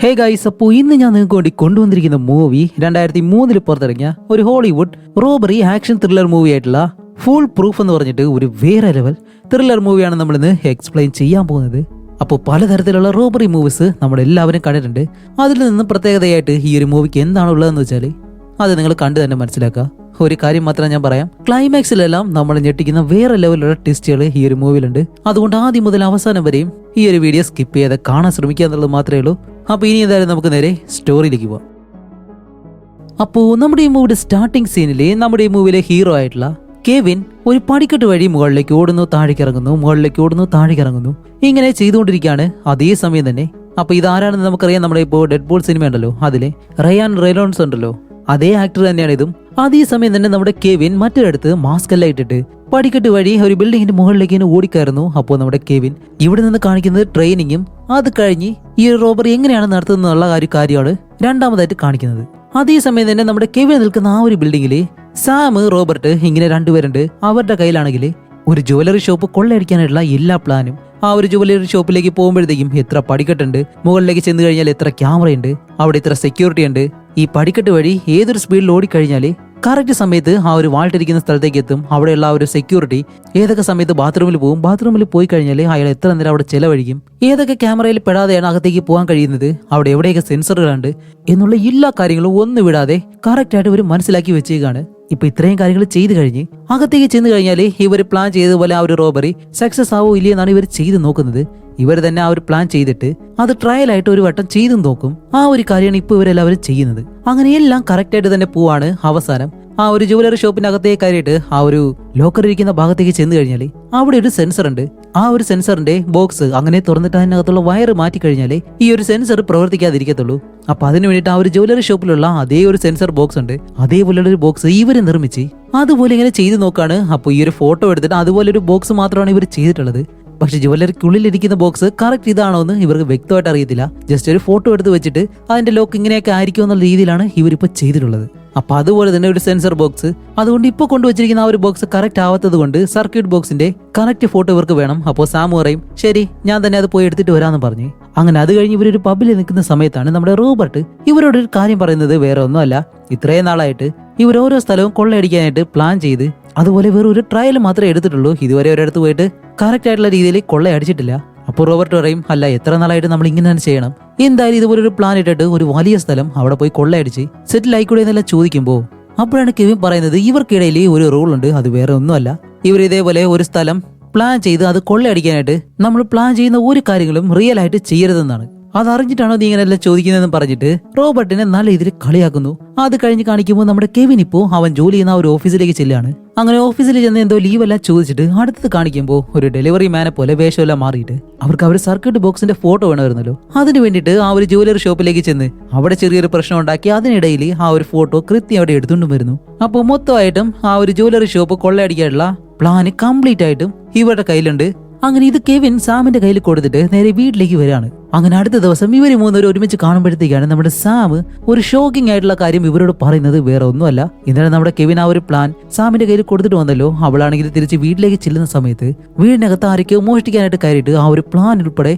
Hey guys അപ്പോൾ ഇന്ന് ഞാൻ നിങ്ങൾക്ക് വേണ്ടി കൊണ്ടുവന്നിരിക്കുന്ന മൂവി രണ്ടായിരത്തി മൂന്നിൽ പുറത്തിറങ്ങിയ ഒരു Hollywood robbery action thriller movie ആയിട്ടുള്ള ഫുൾ പ്രൂഫ് എന്ന് പറഞ്ഞിട്ട് ഒരു വേറെ ലെവൽ ത്രില്ലർ മൂവിയാണ് നമ്മളിന്ന് എക്സ്പ്ലെയിൻ ചെയ്യാൻ പോകുന്നത്. അപ്പോൾ പലതരത്തിലുള്ള റോബറി മൂവീസ് നമ്മൾ എല്ലാവരും കണ്ടിട്ടുണ്ട്. അതിൽ നിന്ന് പ്രത്യേകതയായിട്ട് ഈ ഒരു മൂവിക്ക് എന്താണ് ഉള്ളതെന്ന് വെച്ചാൽ അത് നിങ്ങൾ കണ്ടു തന്നെ മനസ്സിലാക്കുക. ഒരു കാര്യം മാത്രമേ ഞാൻ പറയാം. ക്ലൈമാക്സിലെല്ലാം നമ്മൾ ഞെട്ടിക്കുന്ന വേറെ ലെവലുള്ള ടെസ്റ്റുകൾ ഈ ഒരു മൂവിയിലുണ്ട് അതുകൊണ്ട് ആദ്യം മുതൽ അവസാനം വരെയും ഈ ഒരു വീഡിയോ സ്കിപ്പ് ചെയ്ത് കാണാൻ ശ്രമിക്കുക എന്നുള്ളത് മാത്രമേ ഉള്ളൂ. അപ്പോൾ ഇനി എന്തായാലും നമുക്ക് നേരെ സ്റ്റോറിയിലേക്ക് പോവാം. അപ്പോൾ നമ്മുടെ ഈ മൂവിയുടെ സ്റ്റാർട്ടിംഗ് സീനിൽ നമ്മുടെ ഈ മൂവിയിലെ ഹീറോ ആയിട്ടുള്ള കെവിൻ ഒരു പടിക്കെട്ട് വഴി മുകളിലേക്ക് ഓടുന്നു താഴേക്ക് ഇറങ്ങുന്നു മുകളിലേക്ക് ഓടുന്നു താഴേക്ക് ഇറങ്ങുന്നു. ഇങ്ങനെ ചെയ്തുകൊണ്ടിരിക്കുകയാണ് അതേ സമയം തന്നെ. അപ്പോൾ ഇതാരാണെന്ന് നമുക്കറിയാം നമ്മുടെ ഇപ്പോൾ ഡെഡ് ബോൾ സിനിമ ഉണ്ടല്ലോ അതിലെ റയാൻ റെയ്ലോൺസ് ഉണ്ടല്ലോ. അതേ ആക്ടർ തന്നെയാണ് ഇതും. അതേ സമയം തന്നെ നമ്മുടെ കെവിൻ മറ്റൊരിടത്ത് മാസ്ക് എല്ലാം ഇട്ടിട്ട് പടിക്കെട്ട് വഴി ഒരു ബിൽഡിങ്ങിന്റെ മുകളിലേക്ക് ഓടിക്കായിരുന്നു അപ്പോൾ നമ്മുടെ കെവിൻ ഇവിടെ നിന്ന് കാണിക്കുന്നത് ട്രെയിനിങ്ങും അത് കഴിഞ്ഞ് ഈ റോബർ എങ്ങനെയാണ് നടത്തുന്നുള്ള ഒരു കാര്യമാണ് രണ്ടാമതായിട്ട് കാണിക്കുന്നത്. അതേസമയം തന്നെ നമ്മുടെ കെവിൻ നിൽക്കുന്ന ആ ഒരു ബിൽഡിങ്ങിൽ സാം റോബർട്ട് ഇങ്ങനെ രണ്ടുപേരുണ്ട്. അവരുടെ കയ്യിലാണെങ്കിൽ ഒരു ജുവലറി ഷോപ്പ് കൊള്ളയടിക്കാനുള്ള എല്ലാ പ്ലാനും ആ ഒരു ജുവലറി ഷോപ്പിലേക്ക് പോകുമ്പോഴത്തേക്കും എത്ര പടിക്കെട്ടുണ്ട്. മുകളിലേക്ക് ചെന്ന് കഴിഞ്ഞാൽ എത്ര ക്യാമറയുണ്ട് അവിടെ ഇത്ര സെക്യൂരിറ്റി ഉണ്ട്. ഈ പടിക്കെട്ട് വഴി ഏതൊരു സ്പീഡിൽ ഓടിക്കഴിഞ്ഞാൽ കറക്റ്റ് സമയത്ത് ആ ഒരു വാൾട്ടിരിക്കുന്ന സ്ഥലത്തേക്ക് എത്തും. അവിടെയുള്ള ഒരു സെക്യൂരിറ്റി ഏതൊക്കെ സമയത്ത് ബാത്റൂമിൽ പോകും ബാത്റൂമിൽ പോയി കഴിഞ്ഞാൽ അയാൾ എത്ര നേരം അവിടെ ചെലവഴിക്കും? ഏതൊക്കെ ക്യാമറയിൽ പെടാതെയാണ് അകത്തേക്ക് പോകാൻ കഴിയുന്നത്? അവിടെ എവിടെയൊക്കെ സെൻസറുകളുണ്ട് എന്നുള്ള എല്ലാ കാര്യങ്ങളും ഒന്നും വിടാതെ കറക്റ്റായിട്ട് ഒരു മനസ്സിലാക്കി വെച്ചേക്കാണ്. ഇപ്പൊ ഇത്രയും കാര്യങ്ങൾ ചെയ്തു കഴിഞ്ഞ് അകത്തേക്ക് ചെന്ന് കഴിഞ്ഞാൽ ഇവർ പ്ലാൻ ചെയ്തതുപോലെ ആ ഒരു റോബറി സക്സസ് ആവോ ഇല്ലേ എന്നാണ് ഇവർ ചെയ്ത് നോക്കുന്നത്. ഇവർ തന്നെ ആ ഒരു പ്ലാൻ ചെയ്തിട്ട് അത് ട്രയൽ ആയിട്ട് ഒരു വട്ടം ചെയ്തും നോക്കും. ആ ഒരു കാര്യമാണ് ഇപ്പൊ ഇവരെല്ലാവരും ചെയ്യുന്നത്. അങ്ങനെ എല്ലാം കറക്റ്റ് ആയിട്ട് തന്നെ പോവാണ് അവസാനം. ആ ഒരു ജുവലറി ഷോപ്പിന്റെ ഷോപ്പിനകത്തേക്ക് കയറിയിട്ട് ആ ഒരു ലോക്കർ ഇരിക്കുന്ന ഭാഗത്തേക്ക് ചെന്ന് കഴിഞ്ഞാൽ അവിടെ ഒരു സെൻസർ ഉണ്ട്. ആ ഒരു സെൻസറിന്റെ ബോക്സ് അങ്ങനെ തുറന്നിട്ട് അതിനകത്തുള്ള വയർ മാറ്റി കഴിഞ്ഞാൽ ഈ ഒരു സെൻസർ പ്രവർത്തിക്കാതിരിക്കത്തുള്ളൂ. അപ്പൊ അതിന് വേണ്ടിയിട്ട് ആ ഒരു ജ്വല്ലറി ഷോപ്പിലുള്ള അതേ ഒരു സെൻസർ ബോക്സ് ഉണ്ട്. അതേപോലെയുള്ള ഒരു ബോക്സ് ഇവർ നിർമ്മിച്ച് അതുപോലെ ഇങ്ങനെ ചെയ്തു നോക്കാണ്. അപ്പോൾ ഈ ഒരു ഫോട്ടോ എടുത്തിട്ട് അതുപോലെ ഒരു ബോക്സ് മാത്രമാണ് ഇവർ ചെയ്തിട്ടുള്ളത്. പക്ഷെ ജുവലറിക്കുള്ളിലിരിക്കുന്ന ബോക്സ് കറക്റ്റ് ഇതാണോ എന്ന് ഇവർക്ക് വ്യക്തമായിട്ട് അറിയത്തില്ല. ജസ്റ്റ് ഒരു ഫോട്ടോ എടുത്ത് വെച്ചിട്ട് അതിന്റെ ലോക്ക് ഇങ്ങനെയൊക്കെ ആയിരിക്കും എന്നുള്ള രീതിയിലാണ് ഇവരിപ്പോൾ ചെയ്തിട്ടുള്ളത്. അപ്പൊ അതുപോലെ തന്നെ ഒരു സെൻസർ ബോക്സ് അതുകൊണ്ട് ഇപ്പോൾ കൊണ്ടുവച്ചിരിക്കുന്ന ആ ഒരു ബോക്സ് കറക്റ്റ് ആവാത്തത് കൊണ്ട് സർക്യൂട്ട് ബോക്സിന്റെ കറക്റ്റ് ഫോട്ടോ ഇവർക്ക് വേണം. അപ്പോൾ സാമു പറയും ശരി ഞാൻ തന്നെ അത് പോയി എടുത്തിട്ട് വരാമെന്ന് പറഞ്ഞു. അങ്ങനെ അത് കഴിഞ്ഞ് ഇവരൊരു പബ്ബിൽ നിൽക്കുന്ന സമയത്താണ് നമ്മുടെ റോബർട്ട് ഇവരോട് ഒരു കാര്യം പറയുന്നത് വേറെ ഒന്നുമല്ല. ഇത്രയും നാളായിട്ട് ഇവർ ഓരോ സ്ഥലവും കൊള്ളയടിക്കാനായിട്ട് പ്ലാൻ ചെയ്ത് അതുപോലെ വേറെ ഒരു ട്രയൽ മാത്രമേ എടുത്തിട്ടുള്ളൂ. ഇതുവരെ ഒരിടത്ത് പോയിട്ട് കറക്റ്റ് ആയിട്ടുള്ള രീതിയിൽ കൊള്ളയടിച്ചിട്ടില്ല. അപ്പോൾ റോബർട്ട് പറയും അല്ല എത്ര നാളായിട്ട് നമ്മൾ ഇങ്ങനെ തന്നെ ചെയ്യണം? എന്തായാലും ഇതുപോലെ ഒരു പ്ലാൻ ഇട്ടിട്ട് ഒരു വലിയ സ്ഥലം അവിടെ പോയി കൊള്ളയടിച്ച് സെറ്റിൽ ആയിക്കൂടെ എന്നെല്ലാം ചോദിക്കുമ്പോൾ അപ്പോഴാണ് കെവിൻ പറയുന്നത് ഇവർക്കിടയിൽ ഒരു റൂൾ ഉണ്ട് അത് വേറെ ഒന്നുമല്ല. ഇവർ ഇതേപോലെ ഒരു സ്ഥലം പ്ലാൻ ചെയ്ത് അത് കൊള്ളയടിക്കാനായിട്ട് നമ്മൾ പ്ലാൻ ചെയ്യുന്ന ഒരു കാര്യങ്ങളും റിയൽ ആയിട്ട് ചെയ്യരുതെന്നാണ്. അതറിഞ്ഞിട്ടാണോ നീ ഇങ്ങനെല്ലാം ചോദിക്കുന്നതെന്ന് പറഞ്ഞിട്ട്? റോബർട്ടിനെ നല്ല രീതിയിൽ കളിയാക്കുന്നു. അത് കഴിഞ്ഞ് കാണിക്കുമ്പോൾ നമ്മുടെ കെവിൻ ഇപ്പോ അവൻ ജോലി ചെയ്യുന്ന ഒരു ഓഫീസിലേക്ക് ചെല്ലാണ് അങ്ങനെ ഓഫീസിൽ ചെന്ന് എന്തോ ലീവ് എല്ലാം ചോദിച്ചിട്ട് അടുത്തത് കാണിക്കുമ്പോൾ ഒരു ഡെലിവറി മാനെ പോലെ വേഷമെല്ലാം മാറിയിട്ട് അവർക്ക് അവർ സർക്യൂട്ട് ബോക്സിന്റെ ഫോട്ടോ വേണമായിരുന്നല്ലോ. അതിന് വേണ്ടിയിട്ട് ആ ഒരു ജുവലറി ഷോപ്പിലേക്ക് ചെന്ന് അവിടെ ചെറിയൊരു പ്രശ്നം ഉണ്ടാക്കി അതിനിടയിൽ ആ ഒരു ഫോട്ടോ കൃത്യം അവിടെ എടുത്തുകൊണ്ടും വരുന്നു. അപ്പോൾ മൊത്തമായിട്ടും ആ ഒരു ജുവലറി ഷോപ്പ് കൊള്ളയടിക്കാനുള്ള പ്ലാന് കംപ്ലീറ്റ് ആയിട്ടും ഇവരുടെ കയ്യിലുണ്ട്. അങ്ങനെ ഇത് കെവിൻ സാമിന്റെ കയ്യിൽ കൊടുത്തിട്ട് നേരെ വീട്ടിലേക്ക് വരികയാണ്. അങ്ങനെ അടുത്ത ദിവസം ഇവർ മൂന്നുപേരും ഒരുമിച്ച് കാണുമ്പോഴത്തേക്കാണ് നമ്മുടെ സാം ഒരു ഷോക്കിംഗ് ആയിട്ടുള്ള കാര്യം ഇവരോട് പറയുന്നത് വേറെ ഒന്നുമല്ല. ഇന്നലെ നമ്മുടെ കെവിൻ ആ ഒരു പ്ലാൻ സാമിന്റെ കയ്യിൽ കൊടുത്തിട്ട് വന്നല്ലോ. അവളാണെങ്കിൽ തിരിച്ച് വീട്ടിലേക്ക് ചെല്ലുന്ന സമയത്ത് വീടിനകത്ത് ആരൊക്കെയോ മോഷ്ടിക്കാനായിട്ട് കയറിയിട്ട് ആ ഒരു പ്ലാൻ ഉൾപ്പെടെ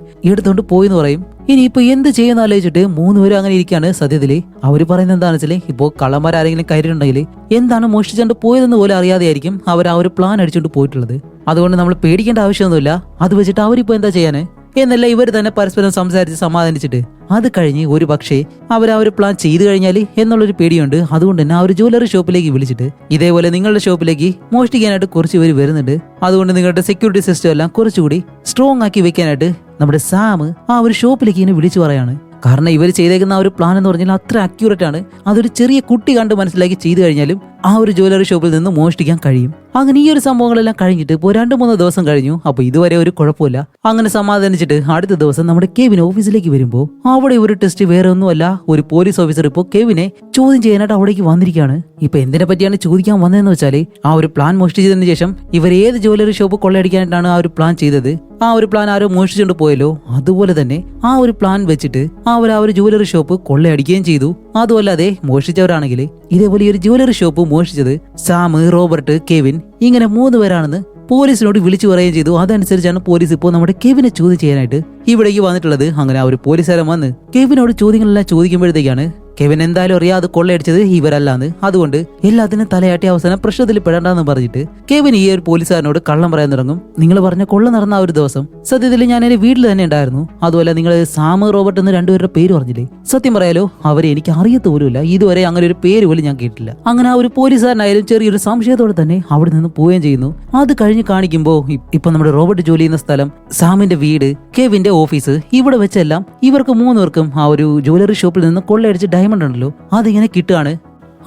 പോയി എന്ന് പറയും. ഇനിയിപ്പോ എന്ത് ചെയ്യുന്ന ആലോചിച്ചിട്ട് മൂന്നുപേരും അങ്ങനെ ഇരിക്കുകയാണ് സത്യത്തിൽ. അവർ പറയുന്നത് എന്താണെന്ന് വെച്ചാൽ ഇപ്പോ കള്ളന്മാരാരെങ്കിലും കയറിയിട്ടുണ്ടെങ്കിൽ എന്താണ് മോഷ്ടിച്ചുകൊണ്ട് പോയതെന്ന് പോലും അറിയാതെയായിരിക്കും അവർ ആ ഒരു പ്ലാൻ അടിച്ചുകൊണ്ട് പോയിട്ടുള്ളത്. അതുകൊണ്ട് നമ്മൾ പേടിക്കേണ്ട ആവശ്യമൊന്നുമില്ല. അത് വെച്ചിട്ട് അവരിപ്പോ എന്താ ചെയ്യാന്? എന്നല്ല ഇവർ തന്നെ പരസ്പരം സംസാരിച്ച് സമാധാനിച്ചിട്ട്. അത് കഴിഞ്ഞ് ഒരു പക്ഷേ അവർ ആ ഒരു പ്ലാൻ ചെയ്തു കഴിഞ്ഞാൽ എന്നുള്ളൊരു പേടിയുണ്ട്. അതുകൊണ്ട് തന്നെ ആ ഒരു ജ്വല്ലറി ഷോപ്പിലേക്ക് വിളിച്ചിട്ട് ഇതേപോലെ നിങ്ങളുടെ ഷോപ്പിലേക്ക് മോഷ്ടിക്കാനായിട്ട് കുറച്ച് പേര് വരുന്നുണ്ട്. അതുകൊണ്ട് നിങ്ങളുടെ സെക്യൂരിറ്റി സിസ്റ്റം എല്ലാം കുറച്ചുകൂടി സ്ട്രോങ് ആക്കി വെക്കാനായിട്ട് നമ്മുടെ സാം ആ ഒരു ഷോപ്പിലേക്ക് ഇങ്ങനെ വിളിച്ചു പറയാണ്. കാരണം ഇവർ ചെയ്തേക്കുന്ന ആ ഒരു പ്ലാൻ എന്ന് പറഞ്ഞാൽ അത്ര അക്യൂറേറ്റ് ആണ്. അതൊരു ചെറിയ കുട്ടി കണ്ട് മനസ്സിലാക്കി ചെയ്തു കഴിഞ്ഞാലും ആ ഒരു ജ്വല്ലറി ഷോപ്പിൽ നിന്ന് മോഷ്ടിക്കാൻ കഴിയും. അങ്ങനെ ഈ ഒരു സംഭവങ്ങളെല്ലാം കഴിഞ്ഞിട്ട് ഇപ്പോൾ രണ്ട് മൂന്ന് ദിവസം കഴിഞ്ഞു. അപ്പോൾ ഇതുവരെ ഒരു കുഴപ്പമില്ല. അങ്ങനെ സമാധാനിച്ചിട്ട് അടുത്ത ദിവസം നമ്മുടെ കെവിൻ ഓഫീസിലേക്ക് വരുമ്പോൾ അവിടെ ഒരു ടെസ്റ്റ് വേറെ ഒന്നുമല്ല. ഒരു പോലീസ് ഓഫീസർ ഇപ്പോൾ കെവിനെ ചോദ്യം ചെയ്യാനായിട്ട് അവിടേക്ക് വന്നിരിക്കുകയാണ്. ഇപ്പോൾ എന്തിനെ പറ്റിയാണ് ചോദിക്കാൻ വന്നതെന്ന് വെച്ചാൽ ആ ഒരു പ്ലാൻ മോഷ്ടിച്ചതിന് ശേഷം ഇവർ ഏത് ജ്വല്ലറി ഷോപ്പ് കൊള്ളയടിക്കാനായിട്ടാണ് ആ ഒരു പ്ലാൻ ചെയ്തത്? ആ ഒരു പ്ലാൻ ആരോ മോഷ്ടിച്ചുകൊണ്ട് പോയല്ലോ. അതുപോലെ തന്നെ ആ ഒരു പ്ലാൻ വെച്ചിട്ട് അവർ ആ ഒരു ജ്വല്ലറി ഷോപ്പ് കൊള്ളയടിക്കുകയും ചെയ്തു. അതുമല്ലാതെ മോഷ്ടിച്ചവരാണെങ്കിൽ ഇതേപോലെ ഒരു ജ്വല്ലറി ഷോപ്പ് മോഷ്ടിച്ചത് സാം റോബർട്ട് കെവിൻ ഇങ്ങനെ മൂന്ന് പേരാണെന്ന് പോലീസിനോട് വിളിച്ചു പറയുകയും ചെയ്തു. അതനുസരിച്ചാണ് പോലീസ് ഇപ്പോൾ നമ്മുടെ കെവിനെ ചോദ്യം ചെയ്യാനായിട്ട് ഇവിടേക്ക് വന്നിട്ടുള്ളത്. അങ്ങനെ ആ ഒരു പോലീസുകാരൻ വന്ന് കെവിനോട് ചോദ്യങ്ങളെല്ലാം ചോദിക്കുമ്പോഴത്തേക്കാണ് കെവിൻ എന്തായാലും അറിയാതെ കൊള്ളയടിച്ചത് ഇവരല്ലാന്ന്. അതുകൊണ്ട് എല്ലാത്തിനും തലയാട്ടി അവസാനം പ്രശ്നത്തിൽ പെടണ്ടെന്ന് പറഞ്ഞിട്ട് കെവിൻ ഈ ഒരു പോലീസുകാരനോട് കള്ളം പറയാൻ തുടങ്ങും. നിങ്ങൾ പറഞ്ഞ കൊള്ള നടന്ന ആ ഒരു ദിവസം സത്യത്തിൽ ഞാൻ എന്റെ വീട്ടിൽ തന്നെ ഉണ്ടായിരുന്നു. അതുപോലെ നിങ്ങൾ സാമ് റോബർട്ട് എന്ന് രണ്ടുപേരുടെ പേര് പറഞ്ഞില്ലേ? സത്യം പറയാലോ അവരെ എനിക്ക് അറിയത്ത പോലുമില്ല. ഇതുവരെ അങ്ങനെ ഒരു പേര് പോലും ഞാൻ കേട്ടില്ല അങ്ങനെ ആ ഒരു പോലീസുകാരനായാലും ചെറിയൊരു സംശയത്തോടെ തന്നെ അവിടെ നിന്ന് പോവുകയും ചെയ്യുന്നു. അത് കഴിഞ്ഞ് കാണിക്കുമ്പോൾ ഇപ്പൊ നമ്മുടെ റോബർട്ട് ജോലി ചെയ്യുന്ന സ്ഥലം സാമിന്റെ വീട് കെവിന്റെ ഓഫീസ് ഇവിടെ വെച്ചെല്ലാം ഇവർക്ക് മൂന്നുപേർക്കും ആ ഒരു ജ്വല്ലറി ഷോപ്പിൽ നിന്ന് കൊള്ളയടിച്ച് ഡയമണ്ട് ഉണ്ടല്ലോ അതിങ്ങനെ കിട്ടുകയാണ്.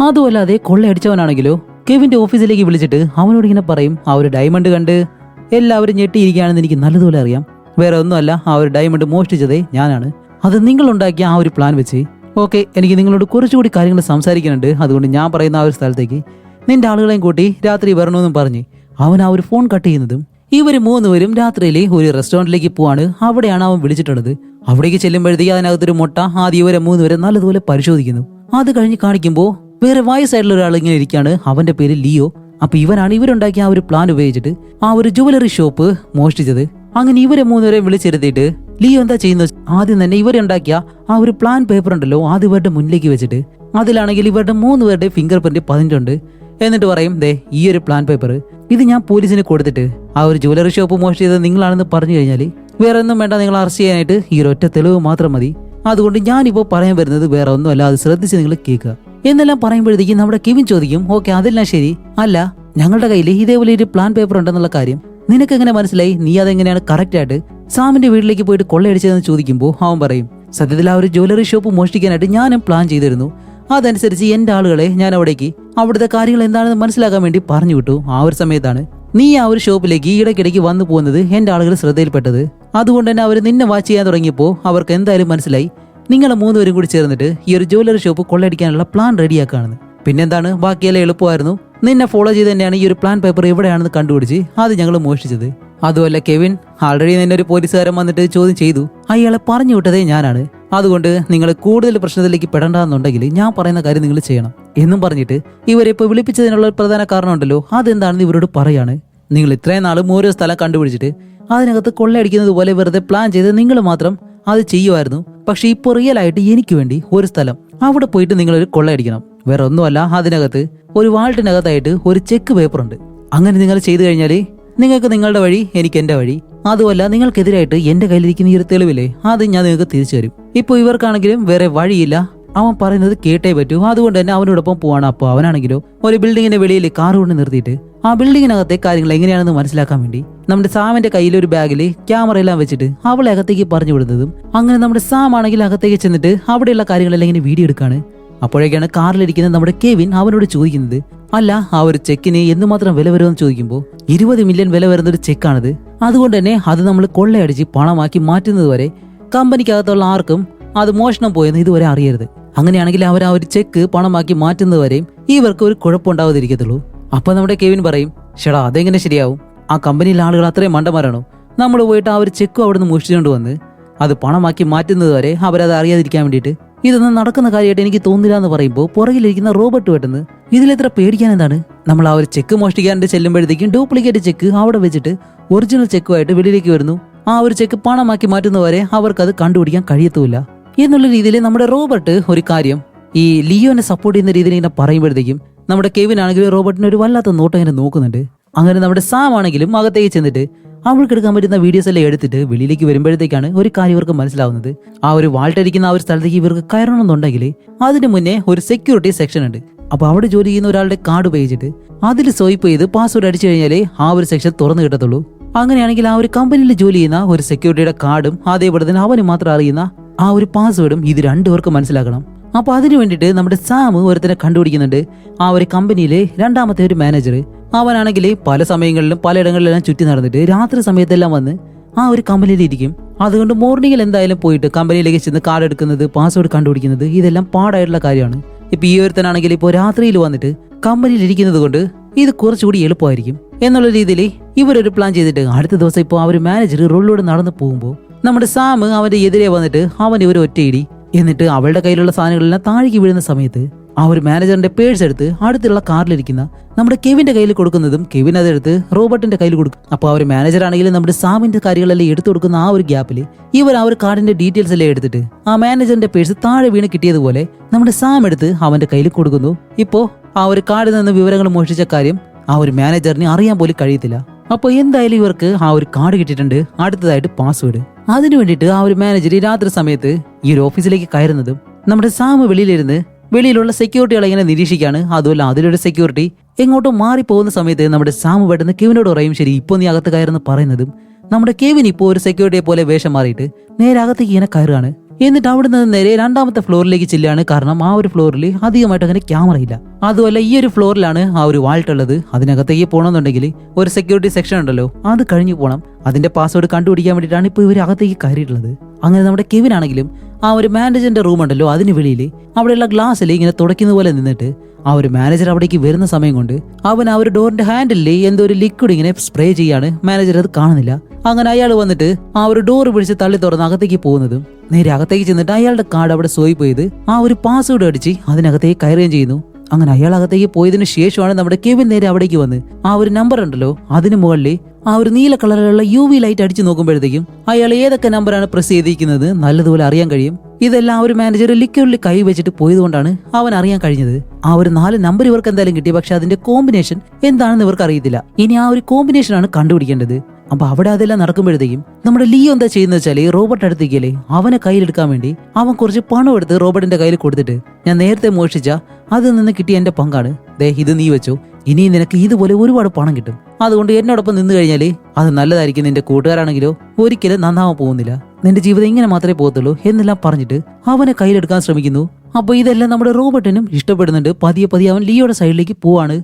അതുമല്ലാതെ കൊള്ളയടിച്ചവനാണെങ്കിലോ കെവിന്റെ ഓഫീസിലേക്ക് വിളിച്ചിട്ട് അവനോട് ഇങ്ങനെ പറയും ആ ഒരു ഡയമണ്ട് കണ്ട് എല്ലാവരും ഞെട്ടിയിരിക്കുകയാണെന്ന് എനിക്ക് നല്ലതുപോലെ അറിയാം. വേറെ ഒന്നുമല്ല ആ ഒരു ഡയമണ്ട് മോഷ്ടിച്ചതേ ഞാനാണ്. അത് നിങ്ങൾ ഉണ്ടാക്കിയ ആ ഒരു പ്ലാൻ വെച്ച്. ഓക്കെ എനിക്ക് നിങ്ങളോട് കുറച്ചുകൂടി കാര്യങ്ങൾ സംസാരിക്കാനുണ്ട്. അതുകൊണ്ട് ഞാൻ പറയുന്ന ആ ഒരു സ്ഥലത്തേക്ക്. നിന്റെ ആളുകളെയും കൂട്ടി രാത്രി വരണമെന്നും പറഞ്ഞ് അവൻ ആ ഒരു ഫോൺ കട്ട് ചെയ്യുന്നതും ഇവർ മൂന്നുപേരും രാത്രിയിലെ ഒരു റെസ്റ്റോറന്റിലേക്ക് പോവാണ്. അവിടെയാണ് അവൻ വിളിച്ചിട്ടുള്ളത്. അവിടേക്ക് ചെല്ലുമ്പോഴത്തേക്ക് അതിനകത്തൊരു മുട്ട ആദ്യം മൂന്ന് വരെ നല്ലതുപോലെ പരിശോധിക്കുന്നു. അത് കഴിഞ്ഞ് കാണിക്കുമ്പോൾ വേറെ വയസ്സായിട്ടുള്ള ഒരാൾ ഇങ്ങനെ ഇരിക്കുകയാണ് അവന്റെ പേര് ലിയോ. അപ്പൊ ഇവനാണ് ഇവരുണ്ടാക്കിയ ആ ഒരു പ്ലാൻ ഉപയോഗിച്ചിട്ട് ആ ഒരു ജുവലറി ഷോപ്പ് മോഷ്ടിച്ചത്. അങ്ങനെ ഇവരെ മൂന്നുപേരെ വിളിച്ചിരുത്തിയിട്ട് ലിയോ എന്താ ചെയ്യുന്നത്? ആദ്യം തന്നെ ഇവരുണ്ടാക്കിയ ആ ഒരു പ്ലാൻ പേപ്പർ ഉണ്ടല്ലോ ആദ്യം ഇവരുടെ മുന്നിലേക്ക് വെച്ചിട്ട് അതിലാണെങ്കിൽ ഇവരുടെ മൂന്ന് പേരുടെ ഫിംഗർ പ്രിന്റ് പതിഞ്ഞിട്ടുണ്ട് എന്നിട്ട് പറയും ദേ ഈ ഒരു പ്ലാൻ പേപ്പർ ഇത് ഞാൻ പോലീസിന് കൊടുത്തിട്ട് ആ ഒരു ജ്വല്ലറി ഷോപ്പ് മോഷ്ടിച്ചത് നിങ്ങളാണെന്ന് പറഞ്ഞു കഴിഞ്ഞാൽ വേറെ ഒന്നും വേണ്ട നിങ്ങൾ അറസ്റ്റ് ചെയ്യാനായിട്ട് ഈ ഒറ്റ തെളിവ് മാത്രം മതി. അതുകൊണ്ട് ഞാനിപ്പോൾ പറയാൻ വരുന്നത് വേറെ ഒന്നുമല്ല അത് ശ്രദ്ധിച്ച് നിങ്ങൾ കേൾക്കുക. എന്നെല്ലാം പറയുമ്പോഴത്തേക്കും നമ്മുടെ കിവിൻ ചോദിക്കും ഓക്കെ അതെല്ലാം ശരി. അല്ല ഞങ്ങളുടെ കയ്യിൽ ഇതേപോലെ ഒരു പ്ലാൻ പേപ്പർ ഉണ്ടെന്നുള്ള കാര്യം നിനക്ക് എങ്ങനെ മനസ്സിലായി? നീ അതെങ്ങനെയാണ് കറക്റ്റ് ആയിട്ട് സാമിന്റെ വീട്ടിലേക്ക് പോയിട്ട് കൊള്ളയടിച്ചതെന്ന് ചോദിക്കുമ്പോൾ അവൻ പറയും സത്യത്തിൽ ആ ഒരു ജ്വല്ലറി ഷോപ്പ് മോഷ്ടിക്കാനായിട്ട് ഞാനും പ്ലാൻ ചെയ്തിരുന്നു. അതനുസരിച്ച് എന്റെ ആളുകളെ ഞാൻ അവിടേക്ക് അവിടുത്തെ കാര്യങ്ങൾ എന്താണെന്ന് മനസ്സിലാക്കാൻ വേണ്ടി പറഞ്ഞു വിട്ടു. ആ ഒരു സമയത്താണ് നീ ആ ഒരു ഷോപ്പിലേക്ക് ഇടയ്ക്കിടയ്ക്ക് വന്നു പോകുന്നത് എന്റെ ആളുകൾ ശ്രദ്ധയിൽപ്പെട്ടത്. അതുകൊണ്ട് തന്നെ അവർ നിന്നെ വാച്ച് ചെയ്യാൻ തുടങ്ങിയപ്പോൾ അവർക്ക് എന്തായാലും മനസ്സിലായി. നിങ്ങൾ മൂന്നുപേരും കൂടി ചേർന്നിട്ട് ഈ ഒരു ജ്വല്ലറി ഷോപ്പ് കൊള്ളടിക്കാനുള്ള പ്ലാൻ റെഡിയാക്കുകയാണെന്ന് പിന്നെന്താണ്? ബാക്കിയെല്ലാം എളുപ്പമായിരുന്നു. നിന്നെ ഫോളോ ചെയ്ത് തന്നെയാണ് ഈ ഒരു പ്ലാൻ പേപ്പർ എവിടെയാണെന്ന് കണ്ടുപിടിച്ച് അത് ഞങ്ങൾ മോഷ്ടിച്ചത്. അതുമല്ല കെവിൻ ആൾറെഡി നിന്നെ ഒരു പോലീസുകാരൻ വന്നിട്ട് ചോദ്യം ചെയ്തു. അയാളെ പറഞ്ഞു വിട്ടതേ ഞാനാണ്. അതുകൊണ്ട് നിങ്ങൾ കൂടുതൽ പ്രശ്നത്തിലേക്ക് പെടണ്ടെന്നുണ്ടെങ്കിൽ ഞാൻ പറയുന്ന കാര്യം നിങ്ങൾ ചെയ്യണം. എന്നും പറഞ്ഞിട്ട് ഇവരെ ഇപ്പോൾ വിളിപ്പിച്ചതിനുള്ള ഒരു പ്രധാന കാരണമുണ്ടല്ലോ. അതെന്താണെന്ന് ഇവരോട് പറയാണ്. നിങ്ങൾ ഇത്രയും നാളും ഓരോ സ്ഥലം കണ്ടുപിടിച്ചിട്ട് അതിനകത്ത് കൊള്ളയടിക്കുന്നത് പോലെ വെറുതെ പ്ലാൻ ചെയ്ത് നിങ്ങൾ മാത്രം അത് ചെയ്യുമായിരുന്നു പക്ഷെ ഇപ്പോൾ റിയൽ ആയിട്ട് എനിക്ക് വേണ്ടി ഒരു സ്ഥലം. അവിടെ പോയിട്ട് നിങ്ങൾ ഒരു കൊള്ളയടിക്കണം. വേറെ ഒന്നുമല്ല അതിനകത്ത് ഒരു വാൾട്ടിനകത്തായിട്ട് ഒരു ചെക്ക് പേപ്പർ ഉണ്ട്. അങ്ങനെ നിങ്ങൾ ചെയ്തു കഴിഞ്ഞാൽ നിങ്ങൾക്ക് നിങ്ങളുടെ വഴി എനിക്ക് എന്റെ വഴി. അതുമല്ല നിങ്ങൾക്കെതിരായിട്ട് എന്റെ കയ്യിലിരിക്കുന്ന ഈ ഒരു തെളിവില്ലേ? അത് ഞാൻ നിങ്ങൾക്ക് തിരിച്ചു തരും. ഇപ്പോൾ ഇവർക്കാണെങ്കിലും വേറെ വഴിയില്ല. അവൻ പറയുന്നത് കേട്ടേ പറ്റൂ. അതുകൊണ്ട് തന്നെ അവനോടൊപ്പം പോവാണ് അപ്പോൾ അവനാണെങ്കിലോ ഒരു ബിൽഡിങ്ങിന്റെ വെളിയിൽ കാർ കൊണ്ട് നിർത്തിയിട്ട്. ആ ബിൽഡിങ്ങിനകത്തെ കാര്യങ്ങൾ എങ്ങനെയാണെന്ന് മനസ്സിലാക്കാൻ വേണ്ടി നമ്മുടെ സാമിന്റെ കയ്യിൽ ഒരു ബാഗിൽ ക്യാമറ എല്ലാം വെച്ചിട്ട് അവളെ അകത്തേക്ക് പറഞ്ഞു വിടുന്നതും അങ്ങനെ നമ്മുടെ സാം ആണെങ്കിൽ അകത്തേക്ക് ചെന്നിട്ട് അവിടെയുള്ള കാര്യങ്ങളെല്ലാം ഇങ്ങനെ വീഡിയോ എടുക്കാണ്. അപ്പോഴേക്കാണ് കാറിലിരിക്കുന്ന നമ്മുടെ കെവിൻ അവനോട് ചോദിക്കുന്നത്. അല്ല ആ ഒരു ചെക്കിന് എന്തുമാത്രം വില വരുമെന്ന് ചോദിക്കുമ്പോൾ ഇരുപത് മില്യൺ വില വരുന്ന ഒരു ചെക്കാണിത്. അതുകൊണ്ട് തന്നെ അത് നമ്മൾ കൊള്ളയടിച്ച് പണമാക്കി മാറ്റുന്നത് വരെ കമ്പനിക്കകത്തുള്ള ആർക്കും അത് മോഷണം പോയെന്ന് ഇതുവരെ അറിയരുത്. അങ്ങനെയാണെങ്കിൽ അവർ ആ ഒരു ചെക്ക് പണമാക്കി മാറ്റുന്നത് വരെയും ഇവർക്ക് ഒരു കുഴപ്പമുണ്ടാവാതിരിക്കത്തുള്ളൂ. അപ്പൊ നമ്മുടെ കെവിൻ പറയും ഷടാ അതെങ്ങനെ ശരിയാവും? ആ കമ്പനിയിലെ ആളുകൾ അത്രയും മണ്ടന്മാരാണോ? നമ്മൾ പോയിട്ട് ആ ഒരു ചെക്കും അവിടുന്ന് മോഷ്ടിച്ചുകൊണ്ട് വന്ന് അത് പണമാക്കി മാറ്റുന്നത് വരെ അവരത് അറിയാതിരിക്കാൻ വേണ്ടിയിട്ട് ഇതൊന്നും നടക്കുന്ന കാര്യമായിട്ട് എനിക്ക് തോന്നില്ല എന്ന് പറയുമ്പോൾ പുറകിലിരിക്കുന്ന റോബർട്ട് വെട്ടെന്ന് ഇതിലെത്ര പേടിക്കാൻ എന്താണ്? നമ്മൾ ആ ഒരു ചെക്ക് മോഷ്ടിക്കാണ്ട് ചെല്ലുമ്പോഴത്തേക്കും ഡ്യൂപ്ലിക്കേറ്റ് ചെക്ക് അവിടെ വെച്ചിട്ട് ഒറിജിനൽ ചെക്കുമായിട്ട് വെളിയിലേക്ക് വരുന്നു. ആ ഒരു ചെക്ക് പണമാക്കി മാറ്റുന്നവരെ അവർക്കത് കണ്ടുപിടിക്കാൻ കഴിയത്തുമില്ല. എന്നുള്ള രീതിയിൽ നമ്മുടെ റോബർട്ട് ഒരു കാര്യം ഈ ലിയോനെ സപ്പോർട്ട് ചെയ്യുന്ന രീതിയിൽ ഇങ്ങനെ പറയുമ്പോഴത്തേക്കും നമ്മുടെ കെവിൻ ആണെങ്കിലും റോബർട്ടിന് ഒരു വല്ലാത്ത നോട്ടം ഇങ്ങനെ നോക്കുന്നുണ്ട്. അങ്ങനെ നമ്മുടെ സാം ആണെങ്കിലും അകത്തേക്ക് ചെന്നിട്ട് അവൾക്ക് എടുക്കാൻ പറ്റുന്ന വീഡിയോസ് എല്ലാം എടുത്തിട്ട് വെളിയിലേക്ക് വരുമ്പോഴത്തേക്കാണ് ഒരു കാര്യം ഇവർക്ക് മനസ്സിലാവുന്നത്. ആ ഒരു വാൾട്ടടിക്കുന്ന ആ ഒരു സ്ഥലത്തേക്ക് ഇവർക്ക് കയറണമെന്നുണ്ടെങ്കിൽ അതിന് മുന്നേ ഒരു സെക്യൂരിറ്റി സെക്ഷൻ ഉണ്ട്. അപ്പൊ അവിടെ ജോലി ചെയ്യുന്ന ഒരാളുടെ കാർഡ് ഉപയോഗിച്ചിട്ട് അതിൽ സ്വൈപ്പ് ചെയ്ത് പാസ്വേഡ് അടിച്ചു കഴിഞ്ഞാലേ ആ ഒരു സെക്ഷൻ തുറന്നു കിട്ടത്തുള്ളൂ. അങ്ങനെയാണെങ്കിൽ ആ ഒരു കമ്പനിയിൽ ജോലി ചെയ്യുന്ന ഒരു സെക്യൂരിറ്റിയുടെ കാർഡും അതേപോലെ തന്നെ അവന് മാത്രം അറിയുന്ന ആ ഒരു പാസ്വേഡും ഇത് രണ്ടുപേർക്ക് മനസ്സിലാക്കണം. അപ്പൊ അതിനു വേണ്ടിയിട്ട് നമ്മുടെ സാം ഒരുത്തനെ കണ്ടുപിടിക്കുന്നുണ്ട്. ആ ഒരു കമ്പനിയിലെ രണ്ടാമത്തെ ഒരു മാനേജർ. അവനാണെങ്കിൽ പല സമയങ്ങളിലും പലയിടങ്ങളിലെല്ലാം ചുറ്റി നടന്നിട്ട് രാത്രി സമയത്തെല്ലാം വന്ന് ആ ഒരു കമ്പനിയിൽ ഇരിക്കും. അതുകൊണ്ട് മോർണിംഗിൽ എന്തായാലും പോയിട്ട് കമ്പനിയിലേക്ക് ചെന്ന് കാർഡ് എടുക്കുന്നത് പാസ്വേഡ് കണ്ടുപിടിക്കുന്നത് ഇതെല്ലാം പാടായിട്ടുള്ള കാര്യമാണ്. ഇപ്പൊ ഈ ഒരുത്തനാണെങ്കിൽ ഇപ്പോൾ രാത്രിയിൽ വന്നിട്ട് കമ്പനിയിൽ ഇരിക്കുന്നത് കൊണ്ട് ഇത് കുറച്ചുകൂടി എളുപ്പമായിരിക്കും. എന്നുള്ള രീതിയിൽ ഇവരൊരു പ്ലാൻ ചെയ്തിട്ട് അടുത്ത ദിവസം ഇപ്പോൾ ആ മാനേജർ റോളിലൂടെ നടന്നു പോകുമ്പോൾ നമ്മുടെ സാം അവന്റെ എതിരെ വന്നിട്ട് അവൻ ഇവർ ഒറ്റയിടി എന്നിട്ട് അവളുടെ കയ്യിലുള്ള സാധനങ്ങളെല്ലാം താഴേക്ക് വീഴുന്ന സമയത്ത് ആ ഒരു മാനേജറിന്റെ പേഴ്സ് എടുത്ത് അടുത്തുള്ള കാറിലിരിക്കുന്ന നമ്മുടെ കെവിന്റെ കയ്യിൽ കൊടുക്കുന്നതും കെവിൻ അതെടുത്ത് റോബർട്ടിന്റെ കയ്യിൽ കൊടുക്കും. അപ്പോൾ ആ ഒരു മാനേജർ ആണെങ്കിൽ നമ്മുടെ സാമിന്റെ കാര്യങ്ങളെല്ലാം എടുത്തു കൊടുക്കുന്ന ആ ഒരു ഗ്യാപ്പിൽ ഇവർ ആ ഒരു കാർഡിന്റെ ഡീറ്റെയിൽസ് എല്ലാം എടുത്തിട്ട് ആ മാനേജറിന്റെ പേഴ്സ് താഴെ വീണ് കിട്ടിയതുപോലെ നമ്മുടെ സാം എടുത്ത് അവന്റെ കയ്യിൽ കൊടുക്കുന്നു. ഇപ്പോ ആ ഒരു കാർഡിൽ നിന്ന് വിവരങ്ങൾ മോഷ്ടിച്ച കാര്യം ആ ഒരു മാനേജറിന് അറിയാൻ പോലും കഴിയത്തില്ല. അപ്പോൾ എന്തായാലും ഇവർക്ക് ആ ഒരു കാർഡ് കിട്ടിയിട്ടുണ്ട്. അടുത്തതായിട്ട് പാസ്വേഡ് അതിനു വേണ്ടിയിട്ട് ആ ഒരു മാനേജർ രാത്രി സമയത്ത് ഈ ഒരു ഓഫീസിലേക്ക് കയറുന്നതും നമ്മുടെ സാമ് വെളിയിലിരുന്ന് വെളിയിലുള്ള സെക്യൂരിറ്റികളെ ഇങ്ങനെ നിരീക്ഷിക്കാണ് അതുമല്ല അതിലൊരു സെക്യൂരിറ്റി എങ്ങോട്ടോ മാറിപ്പോകുന്ന സമയത്ത് നമ്മുടെ സാമ് പെട്ടെന്ന് കെവിനോട് പറയും ശരി ഇപ്പോൾ നീ അകത്ത് കയറുന്ന പറയുന്നതും നമ്മുടെ കെവിൻ ഇപ്പോൾ ഒരു സെക്യൂരിറ്റിയെ പോലെ വേഷം മാറിയിട്ട് നേരെ അകത്തേക്ക് ഇങ്ങനെ കയറുകയാണ്. എന്നിട്ട് അവിടെ നിന്ന് നേരെ രണ്ടാമത്തെ ഫ്ലോറിലേക്ക് ചെല്ലുകയാണ്. കാരണം ആ ഒരു ഫ്ലോറിൽ അധികമായിട്ട് അങ്ങനെ ക്യാമറ ഇല്ല. അതുമല്ല ഈ ഒരു ഫ്ലോറിലാണ് ആ ഒരു വാൾട്ട് ഉള്ളത്. അതിനകത്തേക്ക് പോകണമെന്നുണ്ടെങ്കിൽ ഒരു സെക്യൂരിറ്റി സെക്ഷൻ ഉണ്ടല്ലോ. അത് കഴിഞ്ഞു പോകണം അതിന്റെ പാസ്വേഡ് കണ്ടുപിടിക്കാൻ വേണ്ടിയിട്ടാണ് ഇപ്പോൾ ഇവർ അകത്തേക്ക് കയറിയിട്ടുള്ളത്. അങ്ങനെ നമ്മുടെ കെവിൻ ആണെങ്കിലും ആ ഒരു മാനേജറിന്റെ റൂം ഉണ്ടല്ലോ അതിന് വെളിയിൽ അവിടെയുള്ള ഗ്ലാസ്സിൽ ഇങ്ങനെ തുടയ്ക്കുന്ന പോലെ നിന്നിട്ട് ആ ഒരു മാനേജർ അവിടേക്ക് വരുന്ന സമയം കൊണ്ട് അവൻ ആ ഒരു ഡോറിന്റെ ഹാൻഡിലിൽ എന്തോ ഒരു ലിക്വിഡ് ഇങ്ങനെ സ്പ്രേ ചെയ്യാണ്. മാനേജർ അത് കാണുന്നില്ല. അങ്ങനെ അയാൾ വന്നിട്ട് ആ ഒരു ഡോർ പിടിച്ച് തള്ളി തുറന്ന് അകത്തേക്ക് പോകുന്നതും. നേരെ അകത്തേക്ക് ചെന്നിട്ട് അയാളുടെ കാർഡ് അവിടെ സ്വൈപ്പ് ചെയ്ത് ആ ഒരു പാസ്വേഡ് അടിച്ച് അതിനകത്തേക്ക് കയറുകയും ചെയ്യുന്നു. അങ്ങനെ അയാൾ അകത്തേക്ക് പോയതിനു ശേഷമാണ് നമ്മുടെ കെവിൻ നേരെ അവിടേക്ക് വന്ന് ആ ഒരു നമ്പർ ഉണ്ടല്ലോ അതിന് മുകളിൽ ആ ഒരു നീല കളറിലുള്ള യു വി ലൈറ്റ് അടിച്ചു നോക്കുമ്പോഴത്തേക്കും അയാൾ ഏതൊക്കെ നമ്പറാണ് പ്രസ് ചെയ്തിരിക്കുന്നത് നല്ലതുപോലെ അറിയാൻ കഴിയും. ഇതെല്ലാം ഒരു മാനേജർ ലിക്വിഡിൽ കൈ വെച്ചിട്ട് പോയതുകൊണ്ടാണ് അവൻ അറിയാൻ കഴിഞ്ഞത്. ആ ഒരു നാല് നമ്പർ ഇവർക്ക് എന്തായാലും കിട്ടി പക്ഷെ അതിന്റെ കോമ്പിനേഷൻ എന്താണെന്ന് ഇവർക്ക് അറിയത്തില്ല. ഇനി ആ ഒരു കോമ്പിനേഷൻ ആണ് കണ്ടുപിടിക്കേണ്ടത്. അപ്പൊ അവിടെ അതെല്ലാം നടക്കുമ്പോഴത്തേക്കും നമ്മുടെ ലിയോ എന്താ ചെയ്യുന്നത് വെച്ചാൽ റോബർട്ട് അടുത്തേക്കല്ലേ അവനെ കയ്യിലെടുക്കാൻ വേണ്ടി അവൻ കുറച്ച് പണം എടുത്ത് റോബർട്ടിന്റെ കയ്യിൽ കൊടുത്തിട്ട് ഞാൻ നേരത്തെ മോഷിച്ച അതിൽ നിന്ന് കിട്ടിയ എന്റെ പങ്കാണ്. ദേ ഇത് നീ വെച്ചോ. ഇനി നിനക്ക് ഇതുപോലെ ഒരുപാട് പണം കിട്ടും. അതുകൊണ്ട് എന്നോടൊപ്പം നിന്ന് കഴിഞ്ഞാൽ അത് നല്ലതായിരിക്കും നിന്റെ കൂട്ടുകാരാണെങ്കിലോ ഒരിക്കലും നന്നാവാൻ പോകുന്നില്ല. നിന്റെ ജീവിതം ഇങ്ങനെ മാത്രമേ പോകത്തുള്ളൂ എന്നെല്ലാം പറഞ്ഞിട്ട് അവനെ കയ്യിലെടുക്കാൻ ശ്രമിക്കുന്നു. അപ്പൊ ഇതെല്ലാം നമ്മുടെ റോബർട്ടിനും ഇഷ്ടപ്പെടുന്നുണ്ട്. പതിയെ പതിയെ അവൻ ലിയോയുടെ സൈഡിലേക്ക് പോവാണ്.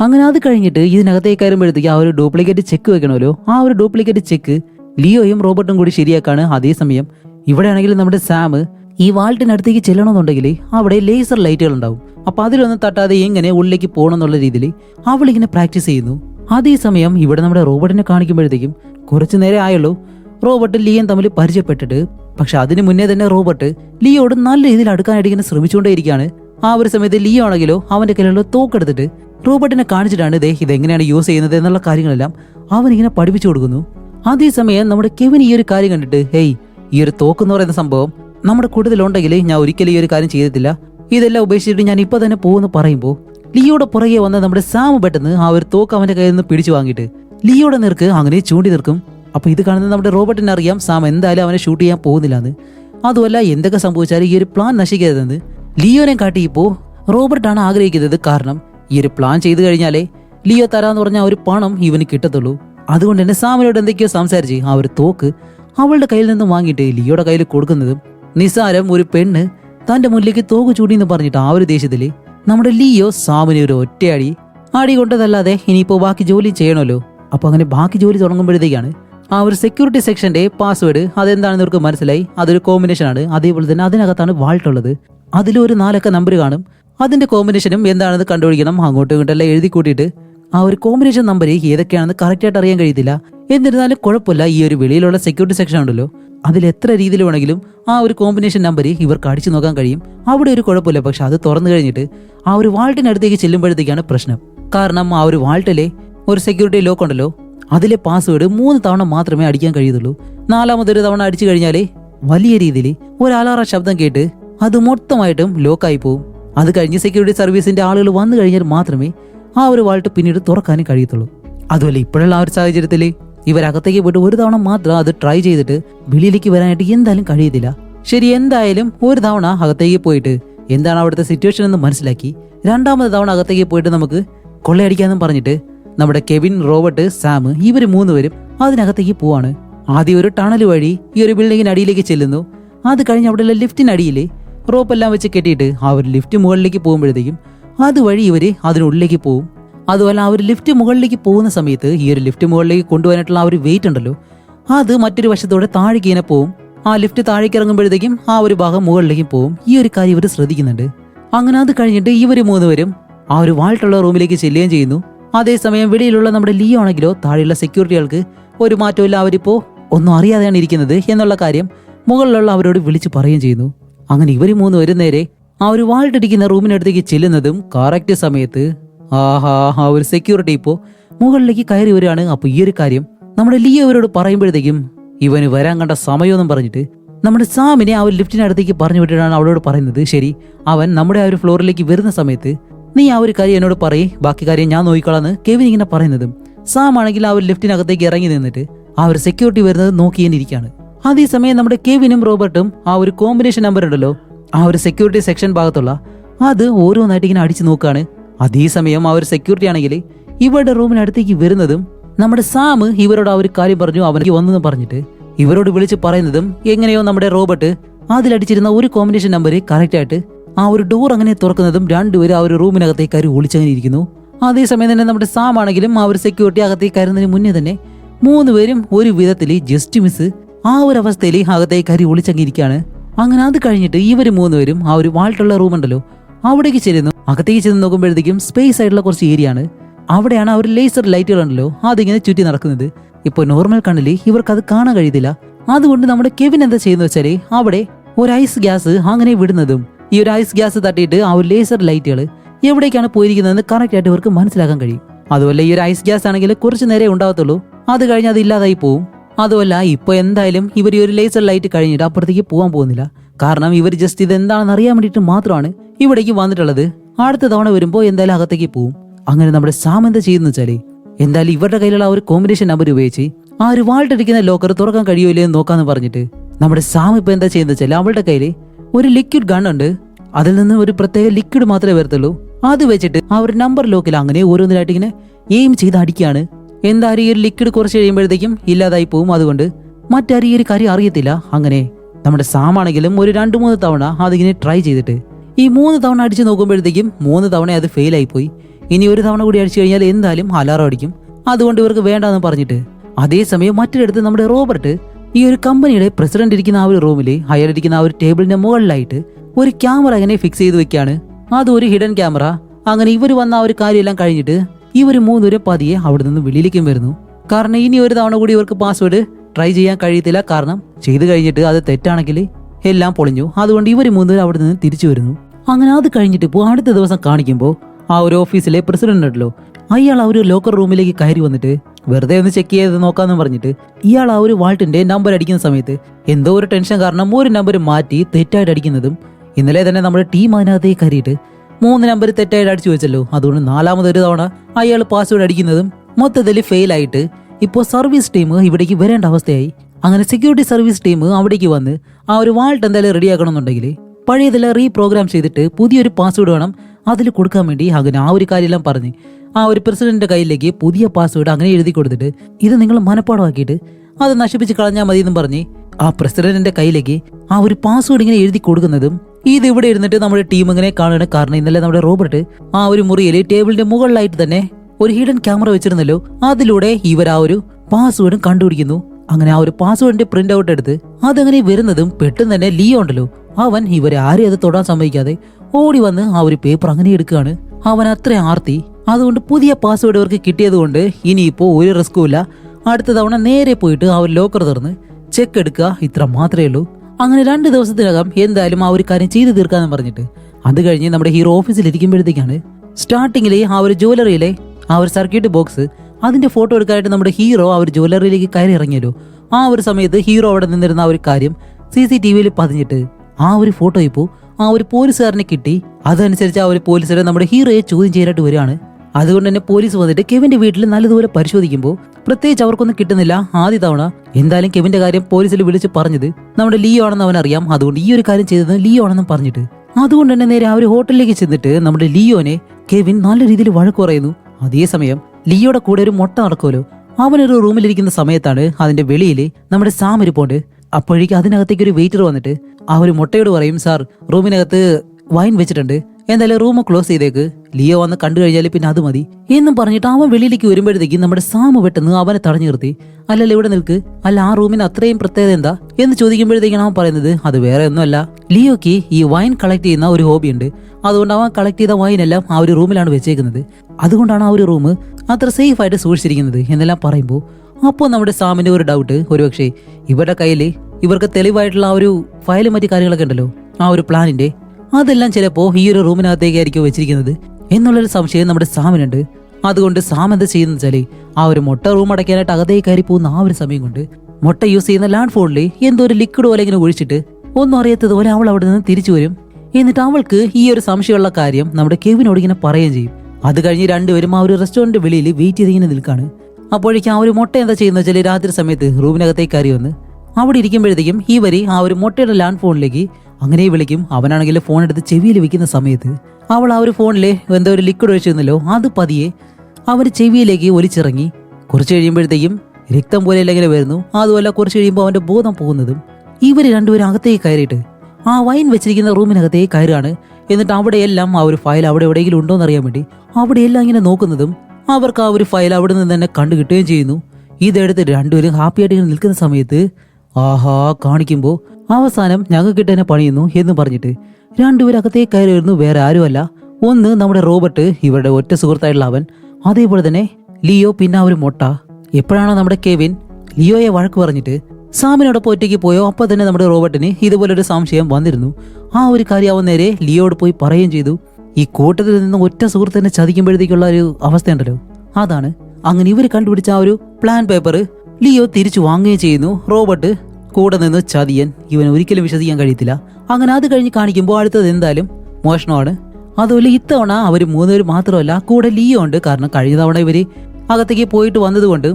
അങ്ങനെ അത് കഴിഞ്ഞിട്ട് ഇതിനകത്തേക്ക് കയറുമ്പോഴത്തേക്ക് ആ ഒരു ഡ്യൂപ്ലിക്കേറ്റ് ചെക്ക് വെക്കണമല്ലോ. ആ ഒരു ഡ്യൂപ്ലിക്കേറ്റ് ചെക്ക് ലിയോയും റോബർട്ടും കൂടി ശരിയാക്കാണ് അതേസമയം ഇവിടെയാണെങ്കിൽ നമ്മുടെ സാം ഈ വാൾട്ടിനടുത്തേക്ക് ചെല്ലണമെന്നുണ്ടെങ്കിൽ അവിടെ ലേസർ ലൈറ്റുകൾ ഉണ്ടാവും. അപ്പൊ അതിലൊന്നും തട്ടാതെ എങ്ങനെ ഉള്ളിലേക്ക് പോകണം എന്നുള്ള രീതിയിൽ അവളിങ്ങനെ പ്രാക്ടീസ് ചെയ്യുന്നു. അതേസമയം ഇവിടെ നമ്മുടെ റോബർട്ടിനെ കാണിക്കുമ്പോഴത്തേക്കും കുറച്ചു നേരം ആയുള്ളൂ. റോബർട്ട് ലിയും തമ്മിൽ പരിചയപ്പെട്ടിട്ട് പക്ഷെ അതിനു മുന്നേ തന്നെ റോബർട്ട് ലിയോട് നല്ല രീതിയിൽ അടുക്കാനായിട്ട് ഇങ്ങനെ ശ്രമിച്ചുകൊണ്ടേയിരിക്കുകയാണ്. ആ ഒരു സമയത്ത് ലിയോ ആണെങ്കിലോ അവന്റെ കയ്യിലുള്ള തോക്കെടുത്തിട്ട് റോബർട്ടിനെ കാണിച്ചിട്ടാണ് ദേ ഇതെങ്ങനെയാണ് യൂസ് ചെയ്യുന്നത് എന്നുള്ള കാര്യങ്ങളെല്ലാം അവൻ ഇങ്ങനെ പഠിപ്പിച്ചു കൊടുക്കുന്നു. അതേസമയം നമ്മുടെ കെവിൻ ഈ ഒരു കാര്യം കണ്ടിട്ട് ഹേയ് ഈ ഒരു തോക്ക് എന്ന് പറയുന്ന സംഭവം നമ്മുടെ കൂട്ടത്തിലുണ്ടെങ്കിൽ ഞാൻ ഒരിക്കലും ഈ ഒരു കാര്യം ചെയ്തിട്ടില്ല. ഇതെല്ലാം ഉപേക്ഷിച്ചിട്ട് ഞാൻ ഇപ്പൊ തന്നെ പോകുന്നു പറയുമ്പോൾ ലിയോടെ പുറകെ വന്ന നമ്മുടെ സാം പെട്ടെന്ന് ആ ഒരു തോക്ക് അവന്റെ കയ്യിൽ നിന്ന് പിടിച്ചു വാങ്ങിയിട്ട് ലിയോയുടെ നിർക്ക് അങ്ങനെ ചൂണ്ടി നിൽക്കും. അപ്പൊ ഇത് കാണുന്നത് നമ്മുടെ റോബർട്ടിന് അറിയാം. സാം എന്തായാലും അവനെ ഷൂട്ട് ചെയ്യാൻ പോകുന്നില്ലാന്ന് അതുമല്ല എന്തൊക്കെ സംഭവിച്ചാലും ഈ ഒരു പ്ലാൻ നശിക്കരുതെന്ന് ലിയോനെ കാട്ടി ഇപ്പോൾ റോബർട്ടാണ് ആഗ്രഹിക്കുന്നത്. കാരണം ഈ ഒരു പ്ലാൻ ചെയ്തു കഴിഞ്ഞാലേ ലിയോ തരാന്ന് പറഞ്ഞ ഒരു പണം ഇവന് കിട്ടത്തുള്ളൂ. അതുകൊണ്ട് തന്നെ സാമിനോട് എന്തൊക്കെയോ സംസാരിച്ച് ആ ഒരു തോക്ക് അവളുടെ കയ്യിൽ നിന്ന് വാങ്ങിയിട്ട് ലിയോയുടെ കയ്യിൽ കൊടുക്കുന്നതും നിസാരം ഒരു പെണ്ണ് തന്റെ മുന്നിലേക്ക് തോക്ക് ചൂടി എന്ന് പറഞ്ഞിട്ട് ആ ഒരു ദേശത്തിൽ നമ്മുടെ ലിയോ സാമിനെ ഒരു ഒറ്റയടി ആടി കൊണ്ടതല്ലാതെ ഇനിയിപ്പോൾ ബാക്കി ജോലി ചെയ്യണമല്ലോ. അപ്പോൾ അങ്ങനെ ബാക്കി ജോലി തുടങ്ങുമ്പോഴത്തേക്കാണ് ആ ഒരു സെക്യൂരിറ്റി സെക്ഷന്റെ പാസ്വേഡ് അതെന്താണെന്ന് ഇവർക്ക് മനസ്സിലായി? അതൊരു കോമ്പിനേഷൻ ആണ്. അതേപോലെ തന്നെ അതിനകത്താണ് വാൾട്ട് ഉള്ളത്. അതിലൊരു നാലക്ക നമ്പർ കാണും. അതിന്റെ കോമ്പിനേഷനും എന്താണെന്ന് കണ്ടുപിടിക്കണം. അങ്ങോട്ടും ഇങ്ങോട്ടെല്ലാം എഴുതി കൂട്ടിയിട്ട്. ആ ഒരു കോമ്പിനേഷൻ നമ്പർ ഏതൊക്കെയാണെന്ന് കറക്റ്റ് ആയിട്ട് അറിയാൻ കഴിയത്തില്ല. എന്നിരുന്നാലും കുഴപ്പമില്ല. ഈ ഒരു വെളിയിലുള്ള സെക്യൂരിറ്റി സെക്ഷൻ ഉണ്ടല്ലോ. അതിൽ എത്ര രീതിയിൽ വേണമെങ്കിലും ആ ഒരു കോമ്പിനേഷൻ നമ്പർ ഇവർക്ക് അടിച്ചു നോക്കാൻ കഴിയും. അവിടെ ഒരു കുഴപ്പമില്ല. പക്ഷെ അത് തുറന്നു കഴിഞ്ഞിട്ട് ആ ഒരു വാൾട്ടിനടുത്തേക്ക് ചെല്ലുമ്പോഴത്തേക്കാണ് പ്രശ്നം. കാരണം ആ ഒരു വാൾട്ടിലെ ഒരു സെക്യൂരിറ്റി ലോക്ക് ഉണ്ടല്ലോ. അതിലെ പാസ്വേഡ് മൂന്ന് തവണ മാത്രമേ അടിക്കാൻ കഴിയത്തുള്ളൂ നാലാമതൊരു തവണ അടിച്ചു കഴിഞ്ഞാലേ വലിയ രീതിയിൽ ഒരു അലാറ ശബ്ദം കേട്ട് അത് മൊത്തമായിട്ടും ലോക്കായി പോകും അത് കഴിഞ്ഞ് സെക്യൂരിറ്റി സർവീസിന്റെ ആളുകൾ വന്നു കഴിഞ്ഞാൽ മാത്രമേ ആ ഒരു വാൾട്ട് പിന്നീട് തുറക്കാനും കഴിയത്തുള്ളൂ. അതുപോലെ ഇപ്പോഴുള്ള ആ ഒരു സാഹചര്യത്തിൽ ഇവരകത്തേക്ക് പോയിട്ട് ഒരു തവണ മാത്രം അത് ട്രൈ ചെയ്തിട്ട് വെളിയിലേക്ക് വരാനായിട്ട് എന്തായാലും കഴിയത്തില്ല. ശരി എന്തായാലും ഒരു തവണ അകത്തേക്ക് പോയിട്ട് എന്താണ് അവിടുത്തെ സിറ്റുവേഷൻ എന്ന് മനസ്സിലാക്കി രണ്ടാമത് തവണ അകത്തേക്ക് പോയിട്ട് നമുക്ക് കൊള്ളയടിക്കാന്നും പറഞ്ഞിട്ട് നമ്മുടെ കെവിൻ റോബർട്ട് സാം ഇവർ മൂന്നുപേരും അതിനകത്തേക്ക് പോവാണ്. ആദ്യം ഒരു ടണൽ വഴി ഈ ഒരു ബിൽഡിങ്ങിന് അടിയിലേക്ക് ചെല്ലുന്നു. അത് കഴിഞ്ഞ് അവിടെയുള്ള ലിഫ്റ്റിനടിയിൽ റോപ്പെല്ലാം വെച്ച് കെട്ടിയിട്ട് ആ ഒരു ലിഫ്റ്റ് മുകളിലേക്ക് പോകുമ്പോഴത്തേക്കും അതുവഴി ഇവർ അതിനുള്ളിലേക്ക് പോകും അതുപോലെ ആ ഒരു ലിഫ്റ്റ് മുകളിലേക്ക് പോകുന്ന സമയത്ത് ഈ ഒരു ലിഫ്റ്റ് മുകളിലേക്ക് കൊണ്ടുപോകാനായിട്ടുള്ള ആ ഒരു വെയിറ്റ് ഉണ്ടല്ലോ അത് മറ്റൊരു വശത്തോടെ താഴേക്ക് ഇങ്ങനെ പോകും ആ ലിഫ്റ്റ് താഴേക്ക് ഇറങ്ങുമ്പോഴത്തേക്കും ആ ഒരു ഭാഗം മുകളിലേക്ക് പോകും ഈ ഒരു കാര്യം ഇവർ ശ്രദ്ധിക്കുന്നുണ്ട്. അങ്ങനെ അത് കഴിഞ്ഞിട്ട് ഇവർ മൂന്നുപേരും ആ ഒരു വാൾട്ടുള്ള റൂമിലേക്ക് ചെല്ലുകയും ചെയ്യുന്നു. അതേസമയം വെളിയിലുള്ള നമ്മുടെ ലിയോ ആണെങ്കിലോ താഴെയുള്ള സെക്യൂരിറ്റികൾക്ക് ഒരു മാറ്റമില്ല അവരിപ്പോ ഒന്നും അറിയാതെയാണ് ഇരിക്കുന്നത് എന്നുള്ള കാര്യം മുകളിലുള്ള അവരോട് വിളിച്ചു പറയുകയും ചെയ്യുന്നു. അങ്ങനെ ഇവർ മൂന്നുപേരും നേരെ ആ ഒരു വാൾട്ടടിക്കുന്ന റൂമിനടുത്തേക്ക് ചെല്ലുന്നതും കറക്റ്റ് സമയത്ത് ആഹാ ആ ഒരു സെക്യൂരിറ്റി ഇപ്പോ മുകളിലേക്ക് കയറി വരികയാണ്. അപ്പൊ ഈ ഒരു കാര്യം നമ്മുടെ ലിയോ അവരോട് പറയുമ്പോഴത്തേക്കും ഇവന് വരാൻ കണ്ട സമയമൊന്നും പറഞ്ഞിട്ട് നമ്മുടെ സാമിനെ ആ ഒരു ലിഫ്റ്റിനടുത്തേക്ക് പറഞ്ഞു വിട്ടിട്ടാണ് അവളോട് പറയുന്നത്. ശരി അവൻ നമ്മുടെ ആ ഒരു ഫ്ലോറിലേക്ക് വരുന്ന സമയത്ത് നീ ആ ഒരു കാര്യം എന്നോട് പറയേ. ബാക്കി കാര്യം ഞാൻ നോക്കിക്കോളാന്ന് കെവിൻ ഇങ്ങനെ പറയുന്നതും. സാം ആണെങ്കിൽ ആ ഒരു ലിഫ്റ്റിനകത്തേക്ക് ഇറങ്ങി നിന്നിട്ട് ആ ഒരു സെക്യൂരിറ്റി വരുന്നത് നോക്കിയെന്നിരിക്കുകയാണ് അതേസമയം നമ്മുടെ കെവിനും റോബർട്ടും ആ ഒരു കോമ്പിനേഷൻ നമ്പർ ഉണ്ടല്ലോ ആ ഒരു സെക്യൂരിറ്റി സെക്ഷൻ ഭാഗത്തുള്ള അത് ഓരോന്നായിട്ട് ഇങ്ങനെ അടിച്ചു നോക്കുകയാണ് അതേസമയം ആ ഒരു സെക്യൂരിറ്റി ആണെങ്കിൽ ഇവരുടെ റൂമിനടുത്തേക്ക് വരുന്നതും നമ്മുടെ സാം ഇവരോട് ആ ഒരു കാര്യം പറഞ്ഞു അവനക്ക് വന്നെന്ന് പറഞ്ഞിട്ട് ഇവരോട് വിളിച്ച് പറയുന്നതും എങ്ങനെയോ നമ്മുടെ റോബർട്ട് അതിലടിച്ചിരുന്ന ഒരു കോമ്പിനേഷൻ നമ്പർ കറക്റ്റ് ആയിട്ട് ആ ഒരു ഡോർ അങ്ങനെ തുറക്കുന്നതും രണ്ടുപേരും ആ ഒരു റൂമിനകത്തേക്ക് കയറി ഒളിച്ചങ്ങനെ ഇരിക്കുന്നു. അതേസമയം തന്നെ നമ്മുടെ സാം ആണെങ്കിലും ആ ഒരു സെക്യൂരിറ്റി അകത്തേക്ക് കയറുന്നതിന് മുന്നേ തന്നെ മൂന്ന് പേരും ഒരു വിധത്തിൽ ജസ്റ്റ് മിസ് ആ ഒരു അവസ്ഥയിൽ അകത്തേക്ക് കയറി ഒളിച്ചങ്ങിരിക്കുകയാണ് അങ്ങനെ അത് കഴിഞ്ഞിട്ട് ഇവർ മൂന്നുപേരും ആ ഒരു വാൾട്ടുള്ള റൂം ഉണ്ടല്ലോ അവിടേക്ക് ചെല്ലുന്നു. അകത്തേക്ക് ചെന്ന് നോക്കുമ്പോഴത്തേക്കും സ്പേസ് ആയിട്ടുള്ള കുറച്ച് ഏരിയ ആണ്. അവിടെയാണ് ആ ഒരു ലേസർ ലൈറ്റുകൾ ഉണ്ടല്ലോ അതിങ്ങനെ ചുറ്റി നടക്കുന്നത്. ഇപ്പോൾ നോർമൽ കണ്ണിൽ ഇവർക്ക് അത് കാണാൻ കഴിയത്തില്ല അതുകൊണ്ട് നമ്മുടെ കെവിൻ എന്താ ചെയ്യുന്ന വെച്ചാൽ അവിടെ ഒരു ഐസ് ഗ്യാസ് അങ്ങനെ വിടുന്നതും ഈ ഒരു ഐസ് ഗ്യാസ് തട്ടിയിട്ട് ആ ഒരു ലേസർ ലൈറ്റുകൾ എവിടേക്കാണ് പോയിരിക്കുന്നതെന്ന് കറക്റ്റ് ആയിട്ട് ഇവർക്ക് മനസ്സിലാക്കാൻ കഴിയും. അതുപോലെ ഈ ഒരു ഐസ് ഗ്യാസ് ആണെങ്കിൽ കുറച്ച് നേരെ ഉണ്ടാവത്തുള്ളൂ. അത് കഴിഞ്ഞ് അത് ഇല്ലാതായി പോവും. അതുമല്ല ഇപ്പൊ എന്തായാലും ഇവർ ഈ ഒരു ലേസർ ലൈറ്റ് കഴിഞ്ഞിട്ട് അപ്പുറത്തേക്ക് പോകാൻ പോകുന്നില്ല. കാരണം ഇവർ ജസ്റ്റ് ഇത് എന്താണെന്ന് അറിയാൻ വേണ്ടിയിട്ട് മാത്രമാണ് ഇവിടേക്ക് വന്നിട്ടുള്ളത്. അടുത്ത തവണ വരുമ്പോൾ എന്തായാലും അകത്തേക്ക് പോവും. അങ്ങനെ നമ്മുടെ സാം എന്താ ചെയ്യുന്ന വെച്ചാൽ എന്തായാലും ഇവരുടെ കയ്യിലുള്ള ആ ഒരു കോമ്പിനേഷൻ നമ്പർ ഉപയോഗിച്ച് ആ ഒരു വാൾട്ടടിക്കുന്ന ലോക്കർ തുറക്കാൻ കഴിയുമോ എന്ന് നോക്കാന്ന് പറഞ്ഞിട്ട് നമ്മുടെ സാം ഇപ്പൊ എന്താ ചെയ്യുന്നത് വെച്ചാൽ അവളുടെ കയ്യിൽ ഒരു ലിക്വിഡ് ഗൺ ഉണ്ട്. അതിൽ നിന്ന് ഒരു പ്രത്യേക ലിക്വിഡ് മാത്രമേ വരത്തുള്ളൂ. അത് വെച്ചിട്ട് ആ ഒരു നമ്പർ ലോക്കിൽ അങ്ങനെ ഓരോന്നിലായിട്ട് ഇങ്ങനെ എയിം ചെയ്ത് അടിക്കുകയാണ്. എന്തായാലും ഈ ഒരു ലിക്വിഡ് കുറച്ച് കഴിയുമ്പോഴത്തേക്കും ഇല്ലാതായി പോവും അതുകൊണ്ട്. മറ്റാരും ഈ ഒരു കാര്യം അറിയത്തില്ല. അങ്ങനെ നമ്മുടെ സാമാണെങ്കിലും ഒരു രണ്ട് മൂന്ന് തവണ അതിങ്ങനെ ട്രൈ ചെയ്തിട്ട്. ഈ മൂന്ന് തവണ അടിച്ച് നോക്കുമ്പോഴത്തേക്കും മൂന്ന് തവണ അത് ഫെയിൽ ആയി പോയി ഇനി ഒരു തവണ കൂടി അടിച്ചു കഴിഞ്ഞാൽ എന്തായാലും അലാറം അടിക്കും. അതുകൊണ്ട് ഇവർക്ക് വേണ്ടാന്ന് പറഞ്ഞിട്ട്. അതേസമയം മറ്റൊരിടത്ത് നമ്മുടെ റോബർട്ട് ഈ ഒരു കമ്പനിയുടെ പ്രസിഡന്റ് ഇരിക്കുന്ന ആ ഒരു റൂമിൽ ഇരിക്കുന്ന ആ ഒരു ടേബിളിന്റെ മുകളിലായിട്ട് ഒരു ക്യാമറ അങ്ങനെ ഫിക്സ് ചെയ്ത് വെക്കാണ്? അത് ഒരു ഹിഡൻ ക്യാമറ അങ്ങനെ ഇവർ വന്ന ആ ഒരു കാര്യമെല്ലാം കഴിഞ്ഞിട്ട് ഇവർ മൂന്നുപേരും പതിയെ അവിടെ നിന്ന് വെളിയിലേക്കും വരുന്നു. കാരണം ഇനി ഒരു തവണ കൂടി ഇവർക്ക് പാസ്വേഡ് ട്രൈ ചെയ്യാൻ കഴിയത്തില്ല. കാരണം ചെയ്തു കഴിഞ്ഞിട്ട് അത് തെറ്റാണെങ്കിൽ എല്ലാം പൊളിഞ്ഞു. അതുകൊണ്ട് ഇവർ മൂന്നുപേരും അവിടെ നിന്ന് തിരിച്ചു വരുന്നു. അങ്ങനെ അത് കഴിഞ്ഞിട്ട് ഇപ്പോൾ അടുത്ത ദിവസം കാണിക്കുമ്പോൾ ആ ഒരു ഓഫീസിലെ പ്രസിഡന്റ് ഉണ്ടല്ലോ. അയാൾ ആ ഒരു ലോക്കർ റൂമിലേക്ക് കയറി വന്നിട്ട് വെറുതെ ഒന്ന് ചെക്ക് ചെയ്ത് നോക്കാന്ന് പറഞ്ഞിട്ട് ഇയാൾ ആ ഒരു വാൾട്ടിന്റെ നമ്പർ അടിക്കുന്ന സമയത്ത് എന്തോ ഒരു ടെൻഷൻ കാരണം ഒരു നമ്പർ മാറ്റി തെറ്റായിട്ട് അടിക്കുന്നതും ഇന്നലെ തന്നെ നമ്മുടെ ടീം അതിനകത്തേ കയറിയിട്ട് മൂന്ന് നമ്പർ തെറ്റായിട്ട് അടിച്ചു വെച്ചല്ലോ. അതുകൊണ്ട് നാലാമതൊരു തവണ അയാൾ പാസ്വേഡ് അടിക്കുന്നതും മൊത്തത്തിൽ ഫെയിൽ ആയിട്ട് ഇപ്പോൾ സർവീസ് ടീം ഇവിടേക്ക് വരേണ്ട അവസ്ഥയായി. അങ്ങനെ സെക്യൂരിറ്റി സർവീസ് ടീം അവിടേക്ക് വന്ന് ആ ഒരു വാൾട്ട് എന്തായാലും റെഡിയാക്കണമെന്നുണ്ടെങ്കിൽ പഴയതെല്ലാം റീപ്രോഗ്രാം ചെയ്തിട്ട് പുതിയൊരു പാസ്വേഡ് വേണം. അതിൽ കൊടുക്കാൻ വേണ്ടി ഹഗൻ ആ ഒരു കാര്യമെല്ലാം പറഞ്ഞ് ആ ഒരു പ്രസിഡന്റിന്റെ കയ്യിലേക്ക് പുതിയ പാസ്വേഡ് അങ്ങനെ എഴുതി കൊടുത്തിട്ട് ഇത് നിങ്ങൾ മനഃപ്പാടമാക്കിയിട്ട് അത് നശിപ്പിച്ച് കളഞ്ഞാൽ മതി എന്നും പറഞ്ഞ് ആ പ്രസിഡന്റിന്റെ കയ്യിലേക്ക് ആ ഒരു പാസ്വേഡ് ഇങ്ങനെ എഴുതി കൊടുക്കുന്നതും ഇത് ഇവിടെ ഇരുന്നിട്ട് നമ്മുടെ ടീം ഇങ്ങനെ കാണുകയാണ് കാരണം ഇന്നലെ നമ്മുടെ റോബർട്ട് ആ ഒരു മുറിയിൽ ടേബിളിന്റെ മുകളിലായിട്ട് തന്നെ ഒരു ഹിഡൻ ക്യാമറ വെച്ചിരുന്നല്ലോ അതിലൂടെ ഇവർ ആ ഒരു പാസ്വേഡും കണ്ടുപിടിക്കുന്നു. അങ്ങനെ ആ ഒരു പാസ്വേഡിന്റെ പ്രിന്റ് ഔട്ട് എടുത്ത് അതങ്ങനെ വരുന്നതും പെട്ടെന്ന് തന്നെ ലിയോ ഉണ്ടല്ലോ. അവൻ ഇവരെ ആരെയും അത് തൊടാൻ സമ്മതിക്കാതെ ഓടി വന്ന് ആ ഒരു പേപ്പർ അങ്ങനെ എടുക്കുകയാണ്. അവൻ അത്ര ആർത്തി. അതുകൊണ്ട് പുതിയ പാസ്വേഡ് അവർക്ക് കിട്ടിയത് കൊണ്ട് ഇനിയിപ്പോ ഒരു റിസ്കും ഇല്ല. അടുത്ത തവണ നേരെ പോയിട്ട് ആ ഒരു ലോക്കർ തുറന്ന് ചെക്ക് എടുക്കുക. ഇത്ര മാത്രമേ ഉള്ളൂ. അങ്ങനെ രണ്ട് ദിവസത്തിനകം എന്തായാലും ആ ഒരു കാര്യം ചെയ്തു തീർക്കാന്ന് പറഞ്ഞിട്ട്. അത് കഴിഞ്ഞ് നമ്മുടെ ഹീറോ ഓഫീസിൽ ഇരിക്കുമ്പോഴത്തേക്കാണ് സ്റ്റാർട്ടിങ്ങിലെ ആ ഒരു ജ്വല്ലറിയിലെ ആ ഒരു സർക്യൂട്ട് ബോക്സ് അതിന്റെ ഫോട്ടോ എടുക്കാനായിട്ട് നമ്മുടെ ഹീറോ ആ ഒരു ജ്വല്ലറിയിലേക്ക് കയറി ഇറങ്ങിയല്ലോ. ആ ഒരു സമയത്ത് ഹീറോ അവിടെ നിന്നിരുന്ന ആ ഒരു കാര്യം സി സി ടി വിയിൽ പതിഞ്ഞിട്ട് ആ ഒരു ഫോട്ടോ ഇപ്പോൾ ആ ഒരു പോലീസുകാരനെ കിട്ടി. അതനുസരിച്ച് ആ ഒരു പോലീസുകാരൻ നമ്മുടെ ഹീറോയെ ചോദ്യം ചെയ്യാനായിട്ട് വരികയാണ്. അതുകൊണ്ട് തന്നെ പോലീസ് വന്നിട്ട് കെവിന്റെ വീട്ടിൽ നല്ലതുപോലെ പരിശോധിക്കുമ്പോൾ പ്രത്യേകിച്ച് അവർക്കൊന്നും കിട്ടുന്നില്ല ആദ്യ തവണ. എന്തായാലും കെവിന്റെ കാര്യം പോലീസിൽ വിളിച്ച് പറഞ്ഞത് നമ്മുടെ ലിയോ ആണെന്ന് അവൻ അറിയാം. അതുകൊണ്ട് ഈ ഒരു കാര്യം ചെയ്തത് ലിയോ ആണെന്നും പറഞ്ഞിട്ട്. അതുകൊണ്ട് തന്നെ നേരെ ആ ഒരു ഹോട്ടലിലേക്ക് ചെന്നിട്ട് നമ്മുടെ ലിയോനെ കെവിൻ നല്ല രീതിയിൽ വഴക്ക് പറയുന്നു. അതേസമയം ലിയോടെ കൂടെ ഒരു മുട്ട നടക്കുമല്ലോ. അവനൊരു റൂമിലിരിക്കുന്ന സമയത്താണ് അതിന്റെ വെളിയിൽ നമ്മുടെ സാം പോണ്ട് അപ്പോഴേക്കും അതിനകത്തേക്ക് ഒരു വെയിറ്റർ വന്നിട്ട് ആ ഒരു മുട്ടയോട് പറയും സാർ റൂമിനകത്ത് വൈൻ വെച്ചിട്ടുണ്ട്. എന്തായാലും റൂം ക്ലോസ് ചെയ്തേക്ക്. ലിയോ വന്ന് കണ്ടു കഴിഞ്ഞാൽ പിന്നെ അത് മതി. എന്നും പറഞ്ഞിട്ട് അവൻ വെളിയിലേക്ക് വരുമ്പോഴത്തേക്കും നമ്മുടെ സാമു പെട്ടെന്ന് അവനെ തടഞ്ഞു നിർത്തി. അല്ലല്ല ഇവിടെ നിൽക്ക്. അല്ല ആ റൂമിന് അത്രയും പ്രത്യേകത എന്താ? എന്ന് ചോദിക്കുമ്പോഴത്തേക്കാണ് അവൻ പറയുന്നത് അത് വേറെ ഒന്നുമല്ല. ലിയോക്ക് ഈ വൈൻ കളക്ട് ചെയ്യുന്ന ഒരു ഹോബി ഉണ്ട്. അതുകൊണ്ട് അവൻ കളക്ട് ചെയ്ത വൈൻ എല്ലാം ആ ഒരു റൂമിലാണ് വെച്ചേക്കുന്നത്. അതുകൊണ്ടാണ് ആ ഒരു റൂം അത്ര സേഫ് ആയിട്ട് സൂക്ഷിച്ചിരിക്കുന്നത്. എന്നെല്ലാം പറയുമ്പോൾ അപ്പോൾ നമ്മുടെ സാമിന്റെ ഒരു ഡൗട്ട് ഒരുപക്ഷെ ഇവരുടെ കയ്യിൽ ഇവർക്ക് തെളിവായിട്ടുള്ള ആ ഒരു ഫയലും മറ്റു കാര്യങ്ങളൊക്കെ ഉണ്ടല്ലോ. ആ ഒരു പ്ലാനിന്റെ അതെല്ലാം ചിലപ്പോ ഈ ഒരു റൂമിനകത്തേക്കായിരിക്കും വെച്ചിരിക്കുന്നത് എന്നുള്ളൊരു സംശയം നമ്മുടെ സാമിനുണ്ട്. അതുകൊണ്ട് സാം എന്താ ചെയ്യുന്ന വെച്ചാൽ ആ ഒരു മുട്ട റൂം അടയ്ക്കാനായിട്ട് അകത്തേക്ക് കയറി പോകുന്ന ആ ഒരു സമയം കൊണ്ട് മുട്ട യൂസ് ചെയ്യുന്ന ലാൻഡ് ഫോണിൽ എന്തോ ഒരു ലിക്വിഡ് പോലെ ഇങ്ങനെ ഒഴിച്ചിട്ട് ഒന്നും അറിയാത്തത് പോലെ അവൾ അവിടെ നിന്ന് തിരിച്ചു വരും. എന്നിട്ട് അവൾക്ക് ഈ ഒരു സംശയമുള്ള കാര്യം നമ്മുടെ കെവിനോട് ഇങ്ങനെ പറയുകയും ചെയ്യും. അത് കഴിഞ്ഞ് രണ്ടുപേരും ആ ഒരു റെസ്റ്റോറന്റ് വെളിയിൽ വെയിറ്റ് ചെയ്ത് ഇങ്ങനെ നിൽക്കാണ്. അപ്പോഴേക്കും ആ ഒരു മുട്ട എന്താ ചെയ്യുന്ന വെച്ചാൽ രാത്രി സമയത്ത് റൂമിനകത്തേക്ക് കയറി വന്ന് അവിടെ ഇരിക്കുമ്പോഴത്തേക്കും ഈ വരി ആ ഒരു മുട്ടയുടെ ലാൻഡ് ഫോണിലേക്ക് അങ്ങനെ വിളിക്കും. അവനാണെങ്കിൽ ഫോൺ എടുത്ത് ചെവിയിൽ വെക്കുന്ന സമയത്ത് അവൾ ആ ഒരു ഫോണിലെ എന്തോ ഒരു ലിക്വിഡ് ഒഴിച്ചിരുന്നല്ലോ അത് പതിയെ അവർ ചെവിയിലേക്ക് ഒലിച്ചിറങ്ങി. കുറച്ച് കഴിയുമ്പോഴത്തേക്കും രക്തം പോലെ ഇങ്ങനെ വരുന്നു. അതുപോലെ കുറച്ച് കഴിയുമ്പോൾ അവന്റെ ബോധം പോകുന്നതും ഇവർ രണ്ടുപേരും അകത്തേക്ക് കയറിയിട്ട് ആ വൈൻ വെച്ചിരിക്കുന്ന റൂമിനകത്തേക്ക് കയറുകയാണ്. എന്നിട്ട് അവിടെയെല്ലാം ആ ഒരു ഫയൽ അവിടെ എവിടെയെങ്കിലും ഉണ്ടോ എന്ന് അറിയാൻ വേണ്ടി അവിടെയെല്ലാം ഇങ്ങനെ നോക്കുന്നതും അവർക്ക് ആ ഒരു ഫയൽ അവിടെ നിന്ന് തന്നെ കണ്ടു കിട്ടുകയും ചെയ്യുന്നു. ഇതെടുത്ത് രണ്ടുപേരും ഹാപ്പി ആയിട്ട് ഇങ്ങനെ നിൽക്കുന്ന സമയത്ത് ആഹാ കാണിക്കുമ്പോൾ അവസാനം ഞങ്ങൾക്ക് തന്നെ പണിയുന്നു എന്ന് പറഞ്ഞിട്ട് രണ്ടുപേരും അകത്തേക്ക് കയറി വരുന്നു. വേറെ ആരുമല്ല. ഒന്ന് നമ്മുടെ റോബർട്ട് ഇവരുടെ ഒറ്റ സുഹൃത്തായിട്ടുള്ള അവൻ. അതേപോലെ തന്നെ ലിയോ പിന്നെ ഒരു മൊട്ട. എപ്പോഴാണോ നമ്മുടെ കെവിൻ ലിയോയെ വഴക്ക് പറഞ്ഞിട്ട് സാമിനോടൊപ്പം ഒറ്റയ്ക്ക് പോയോ അപ്പൊ തന്നെ നമ്മുടെ റോബർട്ടിന് ഇതുപോലൊരു സംശയം വന്നിരുന്നു. ആ ഒരു കാര്യം അവൻ നേരെ ലിയോട് പോയി പറയുകയും ചെയ്തു. ഈ കൂട്ടത്തിൽ നിന്ന് ഒറ്റ സുഹൃത്തിനെ ചതിക്കുമ്പോഴത്തേക്കുള്ള ഒരു അവസ്ഥയുണ്ടല്ലോ. അതാണ്. അങ്ങനെ ഇവർ കണ്ടുപിടിച്ച ആ ഒരു പ്ലാൻ പേപ്പർ ലിയോ തിരിച്ചു വാങ്ങുകയും ചെയ്യുന്നു. റോബർട്ട് കൂടെ നിന്ന് ചതിയൻ ഇവൻ ഒരിക്കലും വിശ്വസിക്കാൻ കഴിയത്തില്ല. അങ്ങനെ അത് കഴിഞ്ഞ് കാണിക്കുമ്പോൾ അടുത്തത് എന്തായാലും മോഷണമാണ്. അതുപോലെ ഇത്തവണ അവർ മൂന്നുപേർ മാത്രമല്ല കൂടെ ലിയോ ഉണ്ട്. കാരണം കഴിഞ്ഞ തവണ ഇവർ അകത്തേക്ക് പോയിട്ട് വന്നതുകൊണ്ട്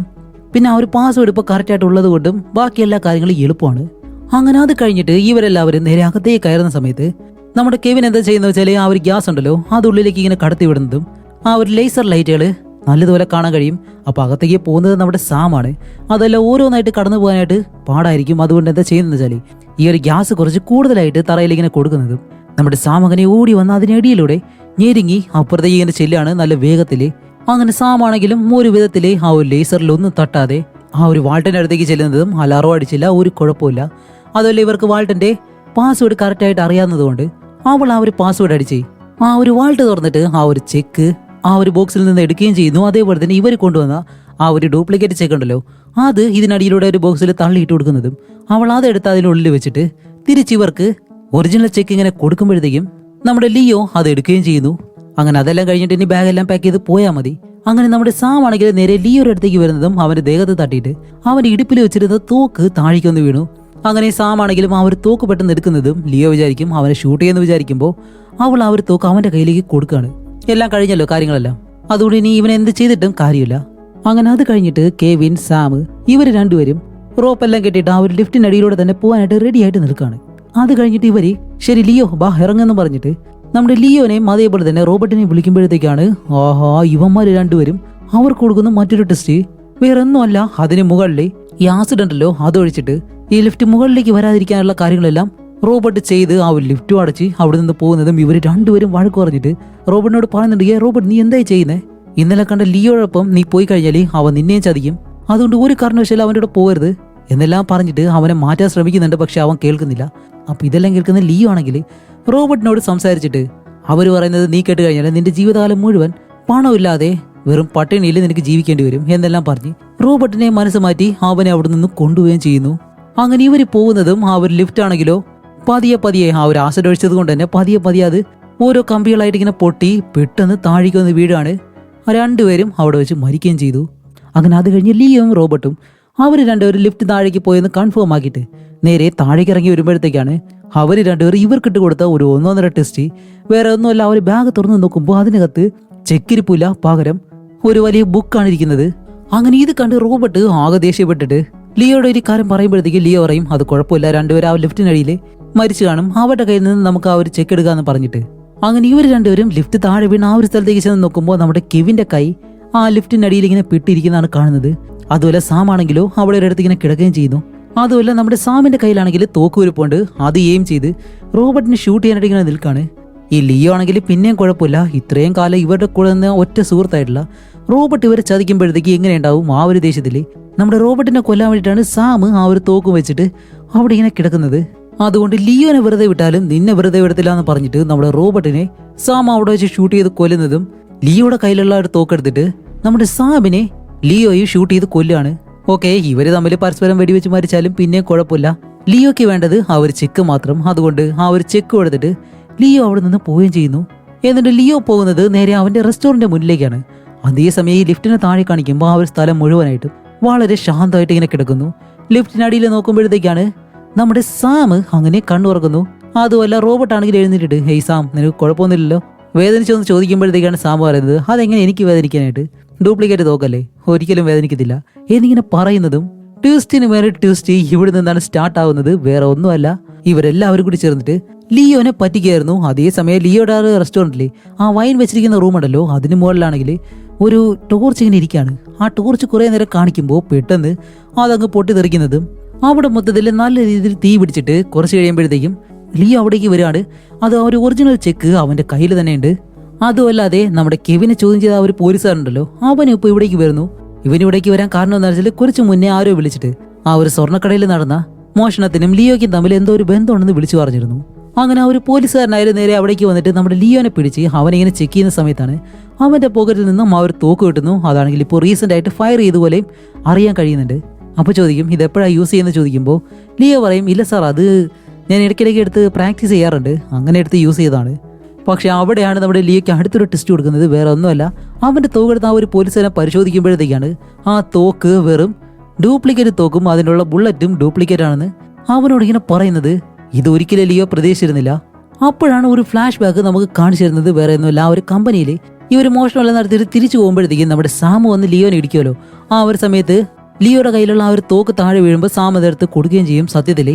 പിന്നെ ആ ഒരു പാസ്വേഡ് ഇപ്പോൾ കറക്റ്റായിട്ട് ഉള്ളത് കൊണ്ടും ബാക്കി എല്ലാ കാര്യങ്ങളും എളുപ്പമാണ്. അങ്ങനെ അത് കഴിഞ്ഞിട്ട് ഇവരെല്ലാവരും നേരെ അകത്തേക്ക് കയറുന്ന സമയത്ത് നമ്മുടെ കെവിൻ എന്താ ചെയ്യുന്നത് വെച്ചാൽ ആ ഒരു ഗ്യാസ് ഉണ്ടല്ലോ അത് ഉള്ളിലേക്ക് ഇങ്ങനെ കടത്തി വിടുന്നതും ആ ഒരു ലേസർ ലൈറ്റുകൾ നല്ലതുപോലെ കാണാൻ കഴിയും. അപ്പോൾ അകത്തേക്ക് പോകുന്നത് നമ്മുടെ സാമാണ് അതെല്ലാം ഓരോന്നായിട്ട് കടന്നു പോകാനായിട്ട് പാടായിരിക്കും. അതുകൊണ്ട് എന്താ ചെയ്യുന്നത് വെച്ചാൽ ഈ ഒരു ഗ്യാസ് കുറച്ച് കൂടുതലായിട്ട് തറയിൽ ഇങ്ങനെ കൊടുക്കുന്നതും നമ്മുടെ സാം അങ്ങനെ ഓടി വന്ന് അതിനിടയിലൂടെ ഞെരുങ്ങി അപ്പുറത്തേക്ക് ഇങ്ങനെ ചെല്ലാണ് നല്ല വേഗത്തിൽ അങ്ങനെ സാമാണെങ്കിലും ഒരു വിധത്തിൽ ആ ഒരു ലേസറിൽ ഒന്നും തട്ടാതെ ആ ഒരു വാൾട്ടന്റെ അടുത്തേക്ക് ചെല്ലുന്നതും അലാറോ അടിച്ചില്ല ഒരു കുഴപ്പമില്ല അതുപോലെ ഇവർക്ക് വാൾട്ടന്റെ പാസ്വേഡ് കറക്റ്റായിട്ട് അറിയാവുന്നതുകൊണ്ട് അവൾ ആ ഒരു പാസ്വേഡ് അടിച്ച് ആ ഒരു വാൾട്ട് തുറന്നിട്ട് ആ ഒരു ചെക്ക് ആ ഒരു ബോക്സിൽ നിന്ന് എടുക്കുകയും ചെയ്യുന്നു. അതേപോലെ തന്നെ ഇവർ കൊണ്ടുവന്ന ആ ഒരു ഡ്യൂപ്ലിക്കേറ്റ് ചെക്ക് ഉണ്ടല്ലോ. അത് ഇതിനടിയിലൂടെ ഒരു ബോക്സിൽ തള്ളിയിട്ട് കൊടുക്കുന്നതും അവൾ അതെടുത്ത് അതിനുള്ളിൽ വെച്ചിട്ട് തിരിച്ചിവർക്ക് ഒറിജിനൽ ചെക്ക് ഇങ്ങനെ കൊടുക്കുമ്പോഴത്തേക്കും നമ്മുടെ ലിയോ അത് എടുക്കുകയും ചെയ്യുന്നു. അങ്ങനെ അതെല്ലാം കഴിഞ്ഞിട്ട് ഇനി ബാഗെല്ലാം പാക്ക് ചെയ്ത് പോയാൽ മതി. അങ്ങനെ നമ്മുടെ സാം ആണെങ്കിൽ നേരെ ലിയോയുടെ അടുത്തേക്ക് വരുന്നതും അവന്റെ ദേഹത്ത് തട്ടിയിട്ട് അവന്റെ ഇടുപ്പിൽ വെച്ചിരുന്ന തോക്ക് താഴേക്കൊന്ന് വീണു. അങ്ങനെ സാം ആണെങ്കിലും ആ ഒരു തോക്ക് പെട്ടെന്ന് എടുക്കുന്നതും ലിയോ വിചാരിക്കും അവനെ ഷൂട്ട് ചെയ്യുന്ന വിചാരിക്കുമ്പോൾ അവൾ ആ ഒരു തോക്ക് അവന്റെ കയ്യിലേക്ക് കൊടുക്കുകയാണ്. എല്ലാം കഴിഞ്ഞല്ലോ കാര്യങ്ങളെല്ലാം. അതുകൊണ്ട് ഇനി ഇവൻ എന്ത് ചെയ്തിട്ടും കാര്യമില്ല. അങ്ങനെ അത് കഴിഞ്ഞിട്ട് കെവിൻ സാം ഇവർ രണ്ടുപേരും റോപ്പ് എല്ലാം കെട്ടിയിട്ട് ആ ഒരു ലിഫ്റ്റിനടിയിലൂടെ തന്നെ പോകാനായിട്ട് റെഡി ആയിട്ട് നിൽക്കുകയാണ്. അത് കഴിഞ്ഞിട്ട് ഇവർ ശരി ലിയോ ബാ ഇറങ്ങെന്ന് പറഞ്ഞിട്ട് നമ്മുടെ ലിയോനെയും അതേപോലെ തന്നെ റോബർട്ടിനെയും വിളിക്കുമ്പോഴത്തേക്കാണ് ആഹാ ഇവന്മാർ രണ്ടുപേരും അവർക്ക് കൊടുക്കുന്ന മറ്റൊരു ടെസ്റ്റ് വേറെ ഒന്നുമല്ല അതിന് മുകളിൽ ഈ ആസിഡ് ഉണ്ടല്ലോ അതൊഴിച്ചിട്ട് ഈ ലിഫ്റ്റ് മുകളിലേക്ക് വരാതിരിക്കാനുള്ള കാര്യങ്ങളെല്ലാം റോബർട്ട് ചെയ്ത് ആ ഒരു ലിഫ്റ്റും അടച്ച് അവിടെ നിന്ന് പോകുന്നതും ഇവർ രണ്ടുപേരും വഴക്ക് പറഞ്ഞിട്ട് റോബർട്ടിനോട് പറയുന്നുണ്ട് ഏ റോബർട്ട് നീ എന്തായി ചെയ്യുന്നേ? ഇന്നലെ കണ്ട ലിയോടൊപ്പം നീ പോയി കഴിഞ്ഞാൽ അവൻ നിന്നെയും ചതിക്കും. അതുകൊണ്ട് ഒരു കാരണവശാലും അവന്റെ കൂടെ പോകരുത്. എന്നെല്ലാം പറഞ്ഞിട്ട് അവനെ മാറ്റാൻ ശ്രമിക്കുന്നുണ്ട് പക്ഷെ അവൻ കേൾക്കുന്നില്ല. അപ്പൊ ഇതെല്ലാം കേൾക്കുന്ന ലിയോ ആണെങ്കിൽ റോബർട്ടിനോട് സംസാരിച്ചിട്ട് അവർ പറയുന്നത് നീ കേട്ട് കഴിഞ്ഞാൽ നിന്റെ ജീവിതകാലം മുഴുവൻ പണമില്ലാതെ വെറും പട്ടിണിയിൽ നിനക്ക് ജീവിക്കേണ്ടി വരും എന്നെല്ലാം പറഞ്ഞ് റോബർട്ടിനെ മനസ്സ് മാറ്റി അവനെ അവിടെ നിന്ന് കൊണ്ടുപോവുകയും ചെയ്യുന്നു. അങ്ങനെ ഇവർ പോകുന്നതും ആ ഒരു ലിഫ്റ്റ് ആണെങ്കിലോ? പതിയെ പതിയെ ആ ഒരു ആസിഡ് ഒഴിച്ചത് കൊണ്ട് തന്നെ പതിയെ പതിയെ അത് ഓരോ കമ്പികളായിട്ട് ഇങ്ങനെ പൊട്ടി പെട്ടെന്ന് താഴേക്ക് വന്ന് വീഴാണ് രണ്ടുപേരും അവിടെ വെച്ച് മരിക്കുകയും ചെയ്തു. അങ്ങനെ അത് കഴിഞ്ഞ് ലിയോയും റോബർട്ടും അവർ രണ്ടുപേരും ലിഫ്റ്റ് താഴേക്ക് പോയെന്ന് കൺഫേം ആക്കിയിട്ട് നേരെ താഴേക്ക് ഇറങ്ങി വരുമ്പോഴത്തേക്കാണ് അവർ രണ്ടുപേരും ഇവർക്കിട്ട് കൊടുത്ത ഒരു ഒന്നൊന്നര ടെസ്റ്റ് വേറെ ഒന്നുമല്ല അവർ ബാഗ് തുറന്ന് നോക്കുമ്പോൾ അതിനകത്ത് ചെക്കിരിപ്പില്ല പകരം ഒരു വലിയ ബുക്കാണ് ഇരിക്കുന്നത്. അങ്ങനെ ഇത് കണ്ട് റോബർട്ട് ആകെ ദേഷ്യപ്പെട്ടിട്ട് ലിയോയുടെ ഒരു കാര്യം പറയുമ്പോഴത്തേക്ക് ലിയോ പറയും അത് കുഴപ്പമില്ല രണ്ടുപേരും ആ ലിഫ്റ്റിനടിയിൽ മരിച്ചു കാണും അവരുടെ കയ്യിൽ നിന്ന് നമുക്ക് ആ ഒരു ചെക്ക് എടുക്കാന്ന് പറഞ്ഞിട്ട്. അങ്ങനെ ഇവർ രണ്ടുപേരും ലിഫ്റ്റ് താഴെ വീണ് ആ ഒരു സ്ഥലത്തേക്ക് ചെന്ന് നോക്കുമ്പോൾ നമ്മുടെ കെവിന്റെ കൈ ആ ലിഫ്റ്റിനടിയിൽ ഇങ്ങനെ പെട്ടിരിക്കുന്നതാണ് കാണുന്നത്. അതുപോലെ സാം ആണെങ്കിലോ അവിടെ ഒരിടത്ത് ഇങ്ങനെ കിടക്കുകയും ചെയ്യുന്നു. അതുപോലെ നമ്മുടെ സാമിന്റെ കയ്യിലാണെങ്കിൽ തോക്കുരുപ്പുണ്ട് അത് എയിം ചെയ്ത് റോബർട്ടിനെ ഷൂട്ട് ചെയ്യാനായിട്ട് ഇങ്ങനെ നിൽക്കാണ്. ഈ ലിയോ ആണെങ്കിൽ പിന്നെയും കുഴപ്പമില്ല. ഇത്രയും കാലം ഇവരുടെ കൂടെ നിന്ന് ഒറ്റ സുഹൃത്തായിട്ടുള്ള റോബർട്ട് ഇവരെ ചതിക്കുമ്പോഴത്തേക്ക് എങ്ങനെ ഉണ്ടാവും ആ ഒരു ദേശത്തിൽ? നമ്മുടെ റോബർട്ടിനെ കൊല്ലാൻ വേണ്ടിയിട്ടാണ് സാം ആ ഒരു തോക്കും വെച്ചിട്ട് അവിടെ ഇങ്ങനെ കിടക്കുന്നത്. അതുകൊണ്ട് ലിയോനെ വെറുതെ വിട്ടാലും നിന്നെ വെറുതെ വിടത്തില്ല എന്ന് പറഞ്ഞിട്ട് നമ്മുടെ റോബർട്ടിനെ സാം അവിടെ വെച്ച് ഷൂട്ട് ചെയ്ത് കൊല്ലുന്നതും ലിയോയുടെ കയ്യിലുള്ള ഒരു തോക്കെടുത്തിട്ട് നമ്മുടെ സാമിനെ ലിയോയും ഷൂട്ട് ചെയ്ത് കൊല്ലുകയാണ് ഓക്കെ ഇവർ തമ്മിൽ പരസ്പരം വെടിവെച്ച് മരിച്ചാലും പിന്നെ കുഴപ്പമില്ല. ലിയോയ്ക്ക് വേണ്ടത് ആ ഒരു ചെക്ക് മാത്രം. അതുകൊണ്ട് ആ ഒരു ചെക്ക് കൊടുത്തിട്ട് ലിയോ അവിടെ നിന്ന് പോവുകയും ചെയ്യുന്നു. എന്നിട്ട് ലിയോ പോകുന്നത് നേരെ അവന്റെ റെസ്റ്റോറന്റിന്റെ മുന്നിലേക്കാണ്. അതേസമയം ഈ ലിഫ്റ്റിനെ താഴെ കാണിക്കുമ്പോൾ ആ ഒരു സ്ഥലം മുഴുവനായിട്ട് വളരെ ശാന്തമായിട്ട് ഇങ്ങനെ കിടക്കുന്നു. ലിഫ്റ്റിനടിയിൽ നോക്കുമ്പോഴത്തേക്കാണ് നമ്മുടെ സാം അങ്ങനെ കണ്ണുറക്കുന്നു. അതുമല്ല റോബോട്ട് ആണെങ്കിൽ എഴുന്നേറ്റിട്ട് ഹേയ് സാം നിനക്ക് കുഴപ്പമൊന്നുമില്ലല്ലോ? വേദനിച്ചൊന്ന് ചോദിക്കുമ്പോഴത്തേക്കാണ് സാം പറയുന്നത് അതെങ്ങനെ എനിക്ക് വേദനിക്കാനായിട്ട്? ഡ്യൂപ്ലിക്കേറ്റ് തോക്കല്ലേ? ഒരിക്കലും വേദനിക്കത്തില്ല. എന്നിങ്ങനെ പറയുന്നതും ട്യൂസ്റ്റിന് മേലെ ട്യൂസ്റ്റി ഇവിടെ നിന്നാണ് സ്റ്റാർട്ട് ആവുന്നത് വേറെ ഒന്നുമല്ല. ഇവരെല്ലാവരും കൂടി ചേർന്നിട്ട് ലിയോനെ പറ്റിക്കായിരുന്നു. അതേസമയം ലിയോയുടെ ആ റെസ്റ്റോറന്റിൽ ആ വൈൻ വെച്ചിരിക്കുന്ന റൂം ഉണ്ടല്ലോ അതിന് മുകളിലാണെങ്കിൽ ഒരു ടോർച്ച് ഇങ്ങനെ ഇരിക്കുകയാണ് ആ ടോർച്ച് കുറേ നേരം കാണിക്കുമ്പോൾ പെട്ടെന്ന് അതങ്ങ് പൊട്ടിത്തെറിക്കുന്നതും. അവിടെ മൊത്തത്തിൽ നല്ല രീതിയിൽ തീ പിടിച്ചിട്ട് കുറച്ച് കഴിയുമ്പോഴത്തേക്കും ലിയോ അവിടേക്ക് വരികയാണ്. അത് ആ ഒരു ഒറിജിനൽ ചെക്ക് അവന്റെ കയ്യിൽ തന്നെയുണ്ട്. അതുമല്ലാതെ നമ്മുടെ കെവിനെ ചോദ്യം ചെയ്ത ആ ഒരു പോലീസുകാരുണ്ടല്ലോ അവനും ഇപ്പോൾ ഇവിടേക്ക് വരുന്നു. ഇവൻ ഇവിടേക്ക് വരാൻ കാരണം എന്താ വെച്ചാൽ കുറച്ച് മുന്നേ ആരോ വിളിച്ചിട്ട് ആ ഒരു സ്വർണക്കടയിൽ നടന്ന മോഷണത്തിനും ലിയോയ്ക്കും തമ്മിൽ എന്തോ ഒരു ബന്ധമുണ്ടെന്ന് വിളിച്ചു പറഞ്ഞിരുന്നു. അങ്ങനെ ഒരു പോലീസുകാരനായാലും നേരെ അവിടേക്ക് വന്നിട്ട് നമ്മുടെ ലിയോനെ പിടിച്ച് അവനെ ഇങ്ങനെ ചെക്ക് ചെയ്യുന്ന സമയത്താണ് അവന്റെ പോക്കറ്റിൽ നിന്നും ആ ഒരു തോക്ക് കിട്ടുന്നു. അതാണെങ്കിൽ ഇപ്പോൾ റീസെന്റ് ആയിട്ട് ഫയർ ചെയ്ത പോലെയും അറിയാൻ കഴിയുന്നുണ്ട്. അപ്പോൾ ചോദിക്കും ഇത് എപ്പോഴാണ് യൂസ് ചെയ്യുന്നത് ചോദിക്കുമ്പോൾ ലിയോ പറയും ഇല്ല സാർ അത് ഞാൻ ഇടയ്ക്കിടയ്ക്ക് എടുത്ത് പ്രാക്ടീസ് ചെയ്യാറുണ്ട്. അങ്ങനെ എടുത്ത് യൂസ് ചെയ്തതാണ്. പക്ഷേ അവിടെയാണ് നമ്മുടെ ലിയോയ്ക്ക് അടുത്തൊരു ടെസ്റ്റ് കൊടുക്കുന്നത്. വേറെ ഒന്നുമല്ല. അവന്റെ തോക്കെടുത്ത് ആ ഒരു പോലീസുകാരനെ പരിശോധിക്കുമ്പോഴത്തേക്കാണ് ആ തോക്ക് വെറും ഡ്യൂപ്ലിക്കേറ്റ് തോക്കും അതിനുള്ള ബുള്ളറ്റും ഡ്യൂപ്ലിക്കേറ്റ് ആണെന്ന് അവനോട് ഇങ്ങനെ പറയുന്നത്. ഇത് ഒരിക്കലും ലിയോ പ്രതീക്ഷിച്ചിരുന്നില്ല. അപ്പോഴാണ് ഒരു ഫ്ലാഷ് ബാക്ക് നമുക്ക് കാണിച്ചു തരുന്നത് വേറെ ഒന്നുമല്ല. ആ ഒരു കമ്പനിയിൽ ഒരു മോഷണമെല്ലാം നടത്തിയിട്ട് തിരിച്ചു പോകുമ്പോഴത്തേക്കും നമ്മുടെ സാമു വന്ന് ലിയോനെ ഇടിക്കുമല്ലോ. ആ ഒരു സമയത്ത് ലിയോയുടെ കയ്യിലുള്ള ആ ഒരു തോക്ക് താഴെ വീഴുമ്പോൾ സാമു അതെടുത്ത് കൊടുക്കുകയും ചെയ്യും. സത്യത്തിൽ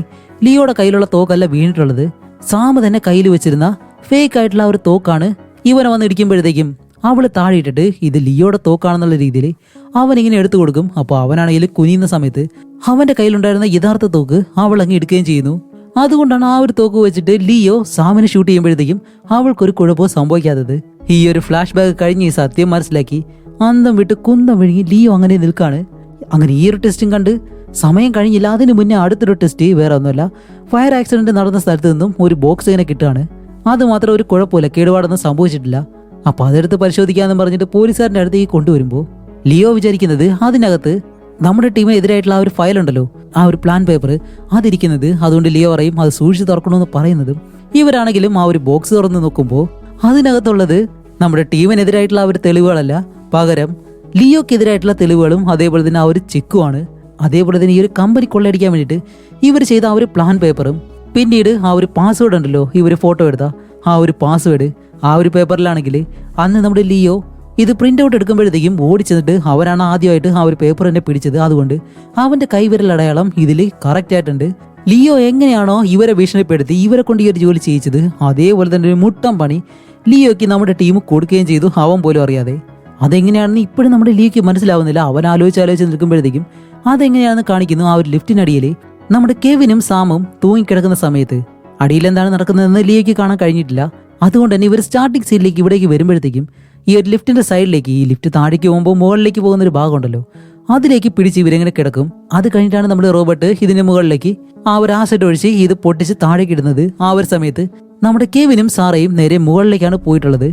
ലിയോയുടെ കയ്യിലുള്ള തോക്കല്ല വീണിട്ടുള്ളത്. സാമു തന്നെ കയ്യിൽ വെച്ചിരുന്ന ഫേക്ക് ആയിട്ടുള്ള ഒരു തോക്കാണ് ഇവനെ വന്ന് ഇടിക്കുമ്പോഴത്തേക്കും അവൾ താഴെ ഇട്ടിട്ട് ഇത് ലിയോയുടെ തോക്കാണെന്നുള്ള രീതിയിൽ അവൻ ഇങ്ങനെ എടുത്തു കൊടുക്കും. അപ്പോൾ അവനാണെങ്കിൽ കുനിയുന്ന സമയത്ത് അവന്റെ കയ്യിലുണ്ടായിരുന്ന യഥാർത്ഥ തോക്ക് അവൾ അങ്ങ് എടുക്കുകയും ചെയ്യുന്നു. അതുകൊണ്ടാണ് ആ ഒരു തോക്ക് വെച്ചിട്ട് ലിയോ സാമിനെ ഷൂട്ട് ചെയ്യുമ്പോഴത്തേക്കും അവൾക്കൊരു കുഴപ്പവും സംഭവിക്കാത്തത്. ഈ ഒരു ഫ്ലാഷ് ബാക്ക് കഴിഞ്ഞ് ഈ സത്യം മനസ്സിലാക്കി അന്തം വിട്ട് കുന്തം വിഴുങ്ങി ലിയോ അങ്ങനെ നിൽക്കാണ്. അങ്ങനെ ഈ ഒരു ടെസ്റ്റും കണ്ട് സമയം കഴിഞ്ഞില്ല. അതിന് മുന്നേ അടുത്തൊരു ടെസ്റ്റ് വേറെ ഒന്നുമല്ല. ഫയർ ആക്സിഡന്റ് നടന്ന സ്ഥലത്ത് നിന്നും ഒരു ബോക്സ് ഇങ്ങനെ കിട്ടുകയാണ്. അത് മാത്രം ഒരു കുഴപ്പമില്ല. കേടുപാടൊന്നും സംഭവിച്ചിട്ടില്ല. അപ്പോൾ അതെടുത്ത് പരിശോധിക്കാന്ന് പറഞ്ഞിട്ട് പോലീസുകാരന്റെ അടുത്തേക്ക് കൊണ്ടുവരുമ്പോൾ ലിയോ വിചാരിക്കുന്നത് അതിനകത്ത് നമ്മുടെ ടീമിനെതിരായിട്ടുള്ള ആ ഒരു ഫയൽ ഉണ്ടല്ലോ ആ ഒരു പ്ലാൻ പേപ്പർ അതിരിക്കുന്നത് അതുകൊണ്ട് ലിയോ പറയും അത് സൂക്ഷിച്ച് തുറക്കണമെന്ന് പറയുന്നതും ഇവരാണെങ്കിലും ആ ഒരു ബോക്സ് തുറന്ന് നോക്കുമ്പോൾ അതിനകത്തുള്ളത് നമ്മുടെ ടീമിനെതിരായിട്ടുള്ള ആ ഒരു തെളിവുകളല്ല. പകരം ലിയോക്കെതിരായിട്ടുള്ള തെളിവുകളും അതേപോലെ തന്നെ ആ ഒരു ചെക്കുമാണ്. അതേപോലെ തന്നെ ഈ ഒരു കമ്പനി കൊള്ളയടിക്കാൻ വേണ്ടിയിട്ട് ഇവർ ചെയ്ത ആ ഒരു പ്ലാൻ പേപ്പറും പിന്നീട് ആ ഒരു പാസ്വേഡ് ഉണ്ടല്ലോ ഇവർ ഫോട്ടോ എടുത്ത. ആ ഒരു പാസ്വേഡ് ആ ഒരു പേപ്പറിലാണെങ്കിൽ അന്ന് നമ്മുടെ ലിയോ ഇത് പ്രിന്റ് ഔട്ട് എടുക്കുമ്പോഴത്തേക്കും ഓടിച്ചെന്നിട്ട് അവനാണ് ആദ്യമായിട്ട് ആ ഒരു പേപ്പർ തന്നെ പിടിച്ചത്. അതുകൊണ്ട് അവന്റെ കൈവിരൽ അടയാളം ഇതിൽ കറക്റ്റ് ആയിട്ടുണ്ട്. ലിയോ എങ്ങനെയാണോ ഇവരെ ഭീഷണിപ്പെടുത്തി ഇവരെ കൊണ്ട് ഈ ഒരു ജോലി ചെയ്യിച്ചത്? അതേപോലെ തന്നെ ഒരു മുട്ടം പണി ലിയോയ്ക്ക് നമ്മുടെ ടീം കൊടുക്കുകയും ചെയ്തു അവൻ പോലും അറിയാതെ. അതെങ്ങനെയാണെന്ന് ഇപ്പോഴും നമ്മുടെ ലിയോയ്ക്ക് മനസ്സിലാവുന്നില്ല. അവൻ ആലോചിച്ച് ആലോചിച്ച് നിൽക്കുമ്പോഴത്തേക്കും അതെങ്ങനെയാണെന്ന് കാണിക്കുന്നു ആ ഒരു ലിഫ്റ്റിനടിയിൽ നമ്മുടെ കെവിനും സാമും തൂങ്ങിക്കിടക്കുന്ന സമയത്ത്. അടിയിൽ എന്താണ് നടക്കുന്നതെന്ന് ലിയോയ്ക്ക് കാണാൻ കഴിഞ്ഞിട്ടില്ല. അതുകൊണ്ട് തന്നെ ഇവർ സ്റ്റാർട്ടിംഗ് സീറ്റിലേക്ക് ഇവിടേക്ക് വരുമ്പോഴത്തേക്കും ഈ ഒരു ലിഫ്റ്റിന്റെ സൈഡിലേക്ക് ഈ ലിഫ്റ്റ് താഴേക്ക് പോകുമ്പോൾ മുകളിലേക്ക് പോകുന്ന ഒരു ഭാഗമുണ്ടല്ലോ. അതിലേക്ക് പിടിച്ച് ഇവരെങ്ങനെ കിടക്കും. അത് കഴിഞ്ഞിട്ടാണ് നമ്മുടെ റോബോട്ട് ഇതിന്റെ മുകളിലേക്ക് ആ ഒരു ആസെറ്റ് ഒഴിച്ച് ഇത് പൊട്ടിച്ച് താഴേക്ക് ഇടുന്നത്. ആ ഒരു സമയത്ത് നമ്മുടെ കെവിനും സാറയും നേരെ മുകളിലേക്കാണ് പോയിട്ടുള്ളത്.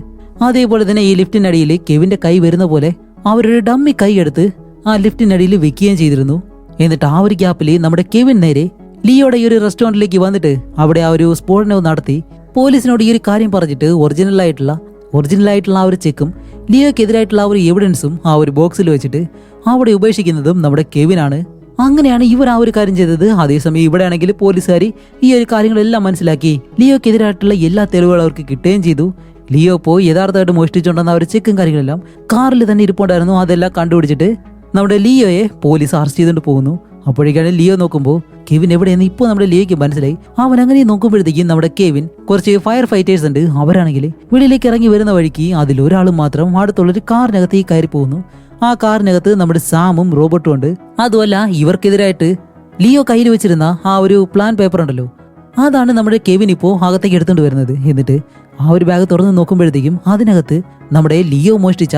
അതേപോലെ തന്നെ ഈ ലിഫ്റ്റിനടിയിൽ കെവിന്റെ കൈ വരുന്ന പോലെ അവരൊരു ഡമ്മി കൈ എടുത്ത് ആ ലിഫ്റ്റിനടിയിൽ വെക്കുകയും ചെയ്തിരുന്നു. എന്നിട്ട് ആ ഒരു ഗ്യാപ്പിൽ നമ്മുടെ കെവിൻ നേരെ ലിയോയുടെ ഈ ഒരു റെസ്റ്റോറന്റിലേക്ക് വന്നിട്ട് അവിടെ ആ ഒരു സ്ഫോടനവും നടത്തി. പോലീസിനോട് ഈ ഒരു കാര്യം പറഞ്ഞിട്ട് ഒറിജിനൽ ആയിട്ടുള്ള ഒറിജിനൽ ആയിട്ടുള്ള ആ ഒരു ചെക്കും ലിയോക്കെതിരായിട്ടുള്ള ആ ഒരു എവിഡൻസും ആ ഒരു ബോക്സിൽ വെച്ചിട്ട് അവിടെ ഉപേക്ഷിക്കുന്നതും നമ്മുടെ കെവിനാണ്. അങ്ങനെയാണ് ഇവർ ആ ഒരു കാര്യം ചെയ്തത്. അതേസമയം ഇവിടെ ആണെങ്കിൽ പോലീസുകാർ ഈ ഒരു കാര്യങ്ങളെല്ലാം മനസ്സിലാക്കി. ലിയോക്കെതിരായിട്ടുള്ള എല്ലാ തെളിവുകളും അവർക്ക് കിട്ടുകയും ചെയ്തു. ലിയോ പോയി യഥാർത്ഥമായിട്ട് മോഷ്ടിച്ചുകൊണ്ടെന്ന ആ ഒരു ചെക്കും കാര്യങ്ങളെല്ലാം കാറിൽ തന്നെ ഇരിപ്പുണ്ടായിരുന്നു. അതെല്ലാം കണ്ടുപിടിച്ചിട്ട് നമ്മുടെ ലിയോയെ പോലീസ് അറസ്റ്റ് ചെയ്തുകൊണ്ട് പോകുന്നു. അപ്പോഴേക്കാണ് ലിയോ നോക്കുമ്പോൾ കെവിൻ എവിടെയെന്ന് ഇപ്പോൾ നമ്മുടെ ലിയോയ്ക്ക് മനസ്സിലായി. അവൻ അങ്ങനെ നോക്കുമ്പോഴത്തേക്കും നമ്മുടെ കെവിൻ കുറച്ച് ഫയർ ഫൈറ്റേഴ്സ് ഉണ്ട്. അവരാണെങ്കിൽ വെളിയിലേക്ക് ഇറങ്ങി വരുന്ന വഴിക്ക് അതിൽ ഒരാൾ മാത്രം അടുത്തുള്ളൊരു കാറിനകത്തേക്ക് കയറി പോകുന്നു. ആ കാറിനകത്ത് നമ്മുടെ സാമും റോബോട്ടും ഉണ്ട്. അതുമല്ല ഇവർക്കെതിരായിട്ട് ലിയോ കയ്യിൽ വെച്ചിരുന്ന ആ ഒരു പ്ലാൻ പേപ്പർ ഉണ്ടല്ലോ. അതാണ് നമ്മുടെ കെവിൻ ഇപ്പോൾ അകത്തേക്ക് എടുത്തുകൊണ്ട് വരുന്നത്. എന്നിട്ട് ആ ഒരു ബാഗ് തുറന്ന് നോക്കുമ്പോഴത്തേക്കും അതിനകത്ത് നമ്മുടെ ലിയോ മോഷ്ടിച്ച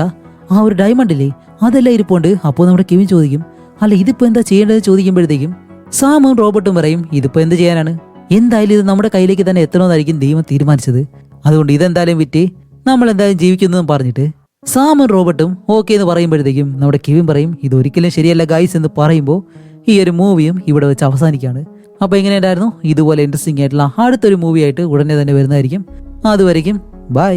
ആ ഒരു ഡയമണ്ട് ഇല്ലേ? അതെല്ലാം ഇരിപ്പുണ്ട്. അപ്പോൾ നമ്മുടെ കെവിൻ ചോദിക്കും അല്ല ഇതിപ്പോ എന്താ ചെയ്യേണ്ടത് ചോദിക്കുമ്പോഴത്തേക്കും സാമും റോബർട്ടും പറയും ഇതിപ്പോ എന്ത് ചെയ്യാനാണ്? എന്തായാലും ഇത് നമ്മുടെ കയ്യിലേക്ക് തന്നെ എത്തണമെന്നായിരിക്കും ദൈവം തീരുമാനിച്ചത്. അതുകൊണ്ട് ഇതെന്തായാലും വിറ്റ് നമ്മൾ എന്തായാലും ജീവിക്കുന്നതെന്ന് പറഞ്ഞിട്ട് സാമും റോബർട്ടും ഓക്കെ എന്ന് പറയുമ്പോഴത്തേക്കും നമ്മുടെ കെവിൻ പറയും ഇത് ഒരിക്കലും ശരിയല്ല ഗൈസ് എന്ന് പറയുമ്പോൾ ഈ ഒരു മൂവിയും ഇവിടെ വെച്ച് അവസാനിക്കുകയാണ്. അപ്പോൾ എങ്ങനെയുണ്ടായിരുന്നു ഇതുപോലെ ഇൻട്രസ്റ്റിംഗ് ആയിട്ടുള്ള അടുത്തൊരു മൂവിയായിട്ട് ഉടനെ തന്നെ വരുന്നതായിരിക്കും. അതുവരേക്കും ബൈ